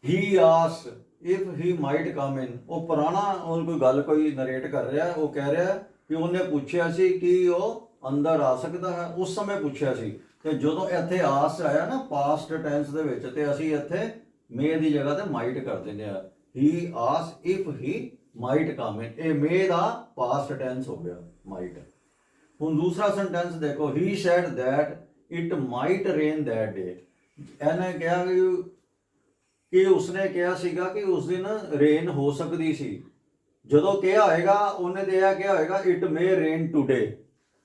ਹੀ ਆਸ ਇਫ ਹੀ ਮਾਈਟ ਕਮ ਇਨ ਉਹ ਪੁਰਾਣਾ ਉਹ ਕੋਈ ਗੱਲ ਕੋਈ ਨਰੇਟ ਕਰ ਰਿਹਾ, ਉਹ ਕਹਿ ਰਿਹਾ ਕਿ ਉਹਨੇ ਪੁੱਛਿਆ ਸੀ ਕਿ ਉਹ ਅੰਦਰ ਆ ਸਕਦਾ ਹੈ। ਉਸ ਸਮੇਂ ਪੁੱਛਿਆ ਸੀ ਤੇ ਜਦੋਂ ਇੱਥੇ ਆਸ ਆਇਆ ਨਾ ਪਾਸਟ ਟੈਂਸ ਦੇ ਵਿੱਚ, ਤੇ ਅਸੀਂ ਇੱਥੇ ਮੇ ਦੀ ਜਗ੍ਹਾ ਤੇ ਮਾਈਟ ਕਰ ਦਿੰਦੇ ਆ ਹੀ ਆਸ ਇਫ ਹੀ ਮਾਈਟ ਕਮ ਇਨ ਇਹ ਮੇ ਦਾ ਪਾਸਟ ਟੈਂਸ ਹੋ ਗਿਆ ਮਾਈਟ ਹੁਣ ਦੂਸਰਾ ਸੈਂਟੈਂਸ ਦੇਖੋ। He said that it might rain that day ਇਹਨੇ ਕਿਹਾ ਕਿ ਕਿ ਉਸਨੇ ਕਿਹਾ ਸੀਗਾ ਕਿ ਉਸ ਦਿਨ ਰੇਨ ਹੋ ਸਕਦੀ ਸੀ। ਜਦੋਂ ਕਿਹਾ ਹੋਏਗਾ, ਉਹਨੇ ਤੇ ਇਹ ਕਿਹਾ ਹੋਏਗਾ ਇਟ ਮੇ ਰੇਨ ਟੂਡੇ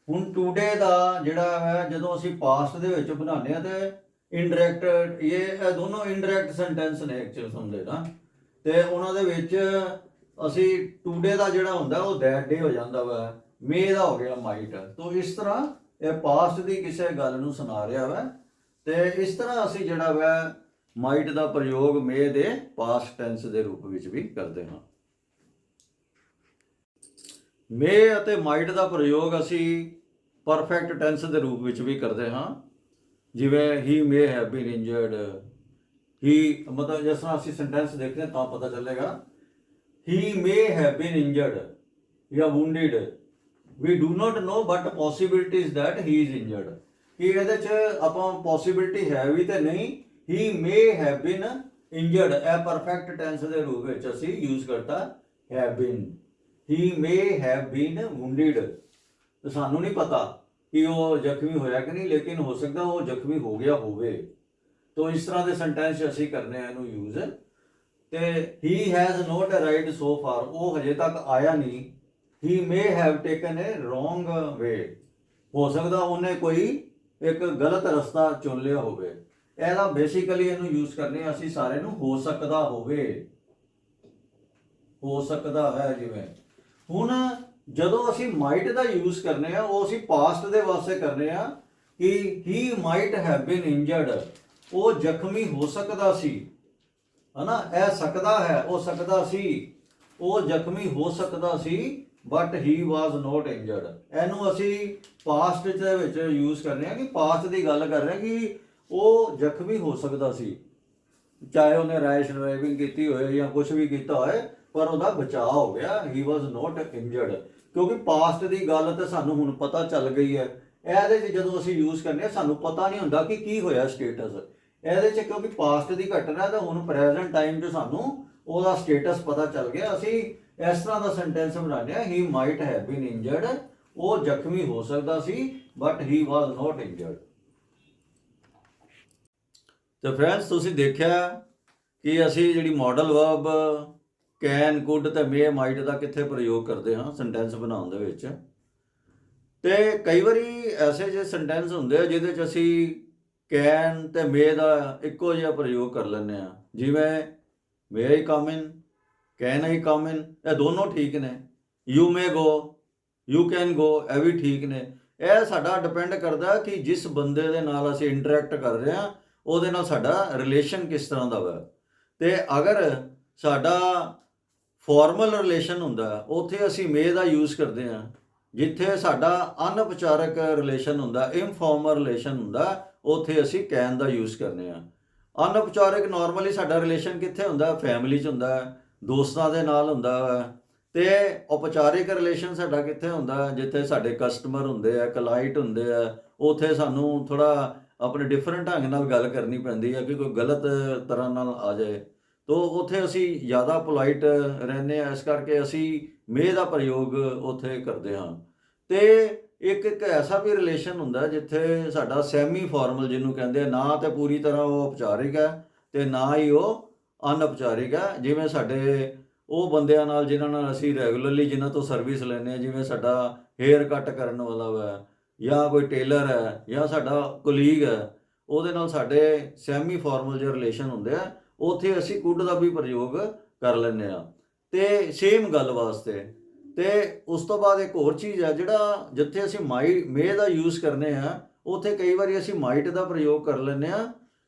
ਹੁਣ ਟੂਡੇ ਦਾ ਜਿਹੜਾ ਹੈ, ਜਦੋਂ ਅਸੀਂ ਪਾਸਟ ਦੇ ਵਿੱਚ ਬਣਾਉਂਦੇ ਆ ਤੇ ਇਨਡਾਇਰੈਕਟ ਇਹ ਇਹ ਦੋਨੋਂ ਇਨਡਾਇਰੈਕਟ ਸੈਂਟੈਂਸ ਨੇ ਐਕਚੁਅਲ ਸਮਝੇ ਨਾ ਤੇ ਉਹਨਾਂ ਦੇ ਵਿੱਚ ਅਸੀਂ ਟੂਡੇ ਦਾ ਜਿਹੜਾ ਹੁੰਦਾ, ਉਹ ਦੈਟ ਡੇ ਹੋ ਜਾਂਦਾ ਵਾ। ਮੇ ਦਾ ਹੋ ਗਿਆ ਮਾਈਟ ਤੋਂ ਇਸ ਤਰ੍ਹਾਂ ਇਹ ਪਾਸਟ ਦੀ ਕਿਸੇ ਗੱਲ ਨੂੰ ਸੁਣਾ ਰਿਹਾ ਵਾ। ਤੇ ਇਸ ਤਰ੍ਹਾਂ ਅਸੀਂ ਜਿਹੜਾ ਵਾ ਮਾਈਟ ਦਾ ਪ੍ਰਯੋਗ ਮੇ ਦੇ ਪਾਸਟ ਟੈਂਸ ਦੇ ਰੂਪ ਵਿੱਚ ਵੀ ਕਰਦੇ ਹਾਂ। ਮੇ ਅਤੇ ਮਾਈਟ ਦਾ ਪ੍ਰਯੋਗ ਅਸੀਂ ਪਰਫੈਕਟ ਟੈਂਸ ਦੇ ਰੂਪ ਵਿੱਚ ਵੀ ਕਰਦੇ ਹਾਂ। ਜਿਵੇਂ ਹੀ ਮੇ ਹੈਵ ਬੀਨ ਇੰਜਰਡ ਹੀ ਮਤਲਬ ਜਿਸ ਤਰ੍ਹਾਂ ਅਸੀਂ ਸੈਂਟੈਂਸ ਦੇਖਦੇ ਹਾਂ ਤਾਂ ਪਤਾ ਚੱਲੇਗਾ। He may have been injured ਜਾਂ wounded. We do not know but possibility is that he is injured ਕਿ ਇਹਦੇ ਚ ਆਪਾਂ ਪੋਸਿਬਿਲਿਟੀ ਹੈ ਵੀ ਤੇ ਨਹੀਂ he may have been injured ਇਹ ਪਰਫੈਕਟ ਟੈਂਸ ਦੇ ਰੂਪ ਵਿੱਚ ਅਸੀਂ ਯੂਜ਼ ਕਰਤਾ have been he may have ਬੀਨ ਵੁੰਡਡ ਤੇ ਸਾਨੂੰ ਨਹੀਂ ਪਤਾ ਕਿ ਉਹ ਜ਼ਖਮੀ ਹੋਇਆ ਕਿ ਨਹੀਂ, ਲੇਕਿਨ ਹੋ ਸਕਦਾ ਉਹ ਜ਼ਖਮੀ ਹੋ ਗਿਆ ਹੋਵੇ। ਤੋ ਇਸ ਤਰ੍ਹਾਂ ਦੇ ਸੈਂਟੈਂਸ ਅਸੀਂ ਕਰਨੇ ਆ ਇਹਨੂੰ ਯੂਜ਼ ਤੇ he has not arrived so far ਉਹ ਹਜੇ ਤੱਕ ਆਇਆ ਨਹੀਂ। He may have taken a wrong way ਹੋ ਸਕਦਾ ਉਹਨੇ ਕੋਈ ਇੱਕ ਗਲਤ ਰਸਤਾ ਚੁਣ ਲਿਆ ਹੋਵੇ। ਇਹਦਾ ਬੇਸਿਕਲੀ ਇਹਨੂੰ ਯੂਜ਼ ਕਰਨੇ ਅਸੀਂ ਸਾਰੇ ਨੂੰ। ਹੋ ਸਕਦਾ ਹੋਵੇ। ਹੋ ਸਕਦਾ ਹੈ ਜਿਵੇਂ। ਹੁਣ ਜਦੋਂ ਅਸੀਂ ਮਾਈਟ ਦਾ ਯੂਜ਼ ਕਰਨੇ ਆ, ਉਹ ਅਸੀਂ ਪਾਸਟ ਦੇ ਵਾਸਤੇ ਕਰਨੇ ਆ ਕਿ he might have been injured ਉਹ ਜ਼ਖਮੀ ਹੋ ਸਕਦਾ ਸੀ। ਹਨਾ? ਇਹ ਸਕਦਾ ਹੈ, ਉਹ ਸਕਦਾ ਸੀ। ਉਹ ਜ਼ਖਮੀ ਹੋ ਸਕਦਾ ਸੀ but he was not injured ਇਹਨੂੰ ਅਸੀਂ ਪਾਸਟ ਦੇ ਵਿੱਚ ਯੂਜ਼ ਕਰਨੇ ਆ ਕਿ ਪਾਸਟ ਦੀ ਗੱਲ ਕਰ ਰਹੇ ਕਿ ਉਹ ਜ਼ਖਮੀ ਹੋ ਸਕਦਾ ਸੀ। ਚਾਹੇ ਉਹਨੇ ਰੈਸ਼ ਡਰਾਈਵਿੰਗ ਕੀਤੀ ਹੋਏ ਜਾਂ ਕੁਝ ਵੀ ਕੀਤਾ ਹੋਏ, ਪਰ ਉਹਦਾ ਬਚਾਅ ਹੋ ਗਿਆ। ਹੀ ਵਾਸ ਨੋਟ ਇੰਜਰਡ ਕਿਉਂਕਿ ਪਾਸਟ ਦੀ ਗੱਲ ਤਾਂ ਸਾਨੂੰ ਹੁਣ ਪਤਾ ਚੱਲ ਗਈ ਹੈ। ਇਹਦੇ 'ਚ ਜਦੋਂ ਅਸੀਂ ਯੂਜ਼ ਕਰਨੇ ਆ, ਸਾਨੂੰ ਪਤਾ ਨਹੀਂ ਹੁੰਦਾ ਕਿ ਕੀ ਹੋਇਆ ਸਟੇਟਸ ਇਹਦੇ 'ਚ ਕਿਉਂਕਿ ਪਾਸਟ ਦੀ ਘਟਨਾ ਤਾਂ ਹੁਣ ਪ੍ਰੈਜ਼ੈਂਟ ਟਾਈਮ 'ਚ ਸਾਨੂੰ ਉਹਦਾ ਸਟੇਟਸ ਪਤਾ ਚੱਲ ਗਿਆ। ਅਸੀਂ ਇਸ ਤਰ੍ਹਾਂ ਦਾ ਸੈਂਟੈਂਸ ਬਣਾਉਂਦੇ ਆ he might have been injured ਉਹ ਜ਼ਖਮੀ ਹੋ ਸਕਦਾ ਸੀ but he was not injured ਤੇ ਫਰੈਂਡਸ ਤੁਸੀਂ ਦੇਖਿਆ ਕਿ ਅਸੀਂ ਜਿਹੜੀ ਮਾਡਲ ਵਰਬ ਕੈਨ ਕੁਡ ਤੇ ਮੇ ਮਾਈਟ ਦਾ ਕਿੱਥੇ ਪ੍ਰਯੋਗ ਕਰਦੇ ਹਾਂ ਸੈਂਟੈਂਸ ਬਣਾਉਣ ਦੇ ਵਿੱਚ। ਤੇ ਕਈ ਵਾਰੀ ਐਸੇ ਜਿਹੇ ਸੈਂਟੈਂਸ ਹੁੰਦੇ ਆ ਜਿਹਦੇ ਚ ਅਸੀਂ ਕੈਨ ਤੇ ਮੇ ਦਾ ਇੱਕੋ ਜਿਹਾ ਪ੍ਰਯੋਗ ਕਰ ਲੈਂਦੇ ਆ ਜਿਵੇਂ, ਮੇ I come in, can I come ਇਨ ਇਹ ਦੋਨੋਂ ਠੀਕ ਨੇ। You may go you can go ਇਹ ਵੀ ਠੀਕ ਨੇ। ਇਹ ਸਾਡਾ ਡਿਪੈਂਡ ਕਰਦਾ ਕਿ ਜਿਸ ਬੰਦੇ ਦੇ ਨਾਲ ਅਸੀਂ ਇੰਟਰੈਕਟ ਕਰ ਰਹੇ ਹਾਂ, ਉਹਦੇ ਨਾਲ ਸਾਡਾ ਰਿਲੇਸ਼ਨ ਕਿਸ ਤਰ੍ਹਾਂ ਦਾ ਵਾ। ਤੇ ਅਗਰ ਸਾਡਾ ਫਾਰਮਲ ਰਿਲੇਸ਼ਨ ਹੁੰਦਾ, ਉੱਥੇ ਅਸੀਂ ਮੇ ਦਾ ਯੂਜ਼ ਕਰਦੇ ਹਾਂ, ਜਿੱਥੇ ਸਾਡਾ ਅਨਪਚਾਰਕ ਰਿਲੇਸ਼ਨ ਹੁੰਦਾ ਇਨਫਾਰਮਲ ਰਿਲੇਸ਼ਨ ਹੁੰਦਾ, ਉੱਥੇ ਅਸੀਂ ਕੈਨ ਦਾ ਯੂਜ਼ ਕਰਨੇ ਆ ਅਨਪਚਾਰਕ ਨਾਰਮਲੀ ਸਾਡਾ ਰਿਲੇਸ਼ਨ ਕਿੱਥੇ ਹੁੰਦਾ? ਫੈਮਿਲੀ 'ਚ ਹੁੰਦਾ, ਦੋਸਤਾਂ ਦੇ ਨਾਲ ਹੁੰਦਾ ਹੈ ਤੇ ਔਪਚਾਰਿਕ ਰਿਲੇਸ਼ਨ ਸਾਡਾ ਕਿੱਥੇ ਹੁੰਦਾ? ਜਿੱਥੇ ਸਾਡੇ ਕਸਟਮਰ ਹੁੰਦੇ ਆ ਕਲਾਇੰਟ ਹੁੰਦੇ ਆ, ਉੱਥੇ ਸਾਨੂੰ ਥੋੜਾ ਆਪਣੇ ਡਿਫਰੈਂਟ ਢੰਗ ਨਾਲ ਗੱਲ ਕਰਨੀ ਪੈਂਦੀ ਹੈ ਕਿ ਕੋਈ ਗਲਤ ਤਰ੍ਹਾਂ ਨਾਲ ਆ ਜਾਏ। ਤੋ ਉੱਥੇ ਅਸੀਂ ਜ਼ਿਆਦਾ ਪੋਲਾਈਟ ਰਹਿੰਦੇ ਆ ਇਸ ਕਰਕੇ ਅਸੀਂ ਮੇਹ ਦਾ ਪ੍ਰਯੋਗ ਉੱਥੇ ਕਰਦੇ ਹਾਂ। ਤੇ ਇੱਕ ਇੱਕ ਐਸਾ ਵੀ ਰਿਲੇਸ਼ਨ ਹੁੰਦਾ ਜਿੱਥੇ ਸਾਡਾ ਸੈਮੀ ਫਾਰਮਲ ਜਿਹਨੂੰ ਕਹਿੰਦੇ ਆ, ਨਾ ਤੇ ਪੂਰੀ ਤਰ੍ਹਾਂ ਉਹ ਔਪਚਾਰਿਕ ਹੈ ਤੇ ਨਾ ਹੀ ਉਹ ਅਨੌਪਚਾਰਿਕ ਹੈ। ਜਿਵੇਂ ਸਾਡੇ ਉਹ ਬੰਦਿਆਂ ਨਾਲ ਜਿਨ੍ਹਾਂ ਨਾਲ ਅਸੀਂ ਰੈਗੂਲਰਲੀ ਜਿਨ੍ਹਾਂ ਤੋਂ ਸਰਵਿਸ ਲੈਂਦੇ ਆ ਜਿਵੇਂ ਸਾਡਾ ਹੇਅਰ ਕੱਟ ਕਰਨ ਵਾਲਾ ਵਾ, ਜਾਂ ਕੋਈ ਟੇਲਰ ਹੈ, ਜਾਂ ਸਾਡਾ ਕੁਲੀਗ ਹੈ, ਉਹਦੇ ਨਾਲ ਸਾਡੇ ਸੈਮੀ ਫਾਰਮਲ ਜਿਹੇ ਰਿਲੇਸ਼ਨ ਹੁੰਦੇ ਆ। ਉੱਥੇ ਅਸੀਂ ਕੁੱਡ ਦਾ ਵੀ ਪ੍ਰਯੋਗ ਕਰ ਲੈਂਦੇ ਆ ਤੇ ਸੇਮ ਗੱਲ ਵਾਸਤੇ, ਤੇ ਉਸ ਤੋਂ ਬਾਅਦ ਇੱਕ ਹੋਰ ਚੀਜ਼ ਆ, ਜਿਹੜਾ ਜਿੱਥੇ ਅਸੀਂ ਮਾਈ ਮੇ ਦਾ ਯੂਜ਼ ਕਰਨੇ ਆ, ਉੱਥੇ ਕਈ ਵਾਰੀ ਅਸੀਂ ਮਾਈਟ ਦਾ ਪ੍ਰਯੋਗ ਕਰ ਲੈਂਦੇ ਆ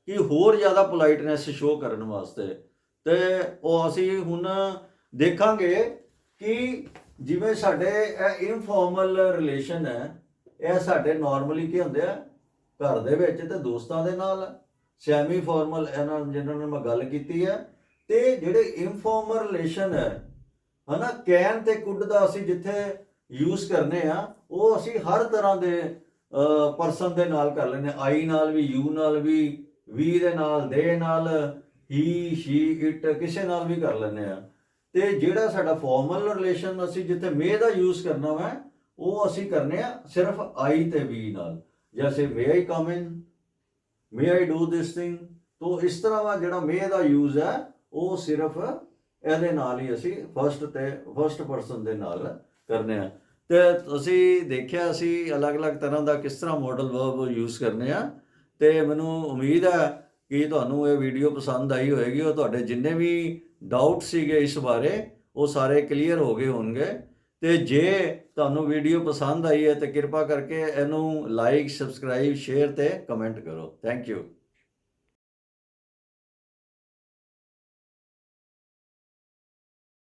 ਕਿ ਹੋਰ ਜ਼ਿਆਦਾ ਪੋਲਾਈਟਨੈਸ ਸ਼ੋਅ ਕਰਨ ਵਾਸਤੇ। ਤੇ ਉਹ ਅਸੀਂ ਹੁਣ ਦੇਖਾਂਗੇ ਕਿ ਜਿਵੇਂ ਸਾਡੇ ਇਹ ਇਨਫਾਰਮਲ ਰਿਲੇਸ਼ਨ ਹੈ, ਇਹ ਸਾਡੇ ਨਾਰਮਲੀ ਕੀ ਹੁੰਦੇ ਆ? ਘਰ ਦੇ ਵਿੱਚ ਤੇ ਦੋਸਤਾਂ ਦੇ ਨਾਲ। ਸੈਮੀ ਫਾਰਮਲ ਇਹਨਾਂ ਜਿਹਨਾਂ ਨਾਲ ਮੈਂ ਗੱਲ ਕੀਤੀ ਹੈ ਤੇ ਜਿਹੜੇ ਇਨਫਾਰਮਲ ਰਿਲੇਸ਼ਨ ਹੈ, ਹਨਾ ਕੈਨ ਤੇ ਕੁੱਡ ਦਾ ਅਸੀਂ ਜਿੱਥੇ ਯੂਜ਼ ਕਰਨੇ ਆ, ਉਹ ਅਸੀਂ ਹਰ ਤਰ੍ਹਾਂ ਦੇ ਪਰਸਨ ਦੇ ਨਾਲ ਕਰ ਲੈਂਦੇ ਆਈ ਨਾਲ ਵੀ ਯੂ ਨਾਲ ਵੀ ਵੀ ਦੇ ਨਾਲ ਦੇ ਨਾਲ ਹੀ ਸ਼ੀ ਇਟ ਕਿਸੇ ਨਾਲ ਵੀ ਕਰ ਲੈਂਦੇ ਆ ਤੇ ਜਿਹੜਾ ਸਾਡਾ ਫਾਰਮਲ ਰਿਲੇਸ਼ਨ ਅਸੀਂ ਜਿੱਥੇ ਮੇ ਦਾ ਯੂਜ਼ ਕਰਨਾ ਵਾ, ਉਹ ਅਸੀਂ ਕਰਨੇ ਆ ਸਿਰਫ ਆਈ ਤੇ ਵੀ ਨਾਲ। ਜੈਸੇ may I come in may I do this thing ਤੋਂ ਇਸ ਤਰ੍ਹਾਂ ਦਾ ਜਿਹੜਾ ਮੇ ਦਾ ਯੂਜ਼ ਹੈ, ਉਹ ਸਿਰਫ ਇਹਦੇ ਨਾਲ ਹੀ ਅਸੀਂ ਫਰਸਟ ਤੇ ਫਰਸਟ ਪਰਸਨ ਦੇ ਨਾਲ ਕਰਨੇ ਆ। ਤੇ ਅਸੀਂ ਦੇਖਿਆ ਅਸੀਂ ਅਲੱਗ-ਅਲੱਗ ਤਰ੍ਹਾਂ ਦਾ ਕਿਸ ਤਰ੍ਹਾਂ ਮਾਡਲ ਵਰਬ ਯੂਜ਼ ਕਰਨੇ ਆ। ਤੇ ਮੈਨੂੰ ਉਮੀਦ ਹੈ ਕਿ ਤੁਹਾਨੂੰ ਇਹ ਵੀਡੀਓ ਪਸੰਦ ਆਈ ਹੋਵੇਗੀ ਉਹ ਤੁਹਾਡੇ ਜਿੰਨੇ ਵੀ ਡਾਊਟ ਸੀਗੇ ਇਸ ਬਾਰੇ, ਉਹ ਸਾਰੇ ਕਲੀਅਰ ਹੋ ਗਏ ਹੋਣਗੇ। ਤੇ ਜੇ ਤੁਹਾਨੂੰ ਵੀਡੀਓ ਪਸੰਦ ਆਈ ਹੈ ਤੇ ਕਿਰਪਾ ਕਰਕੇ ਇਹਨੂੰ ਲਾਈਕ ਸਬਸਕ੍ਰਾਈਬ ਸ਼ੇਅਰ ਤੇ ਕਮੈਂਟ ਕਰੋ। Thank you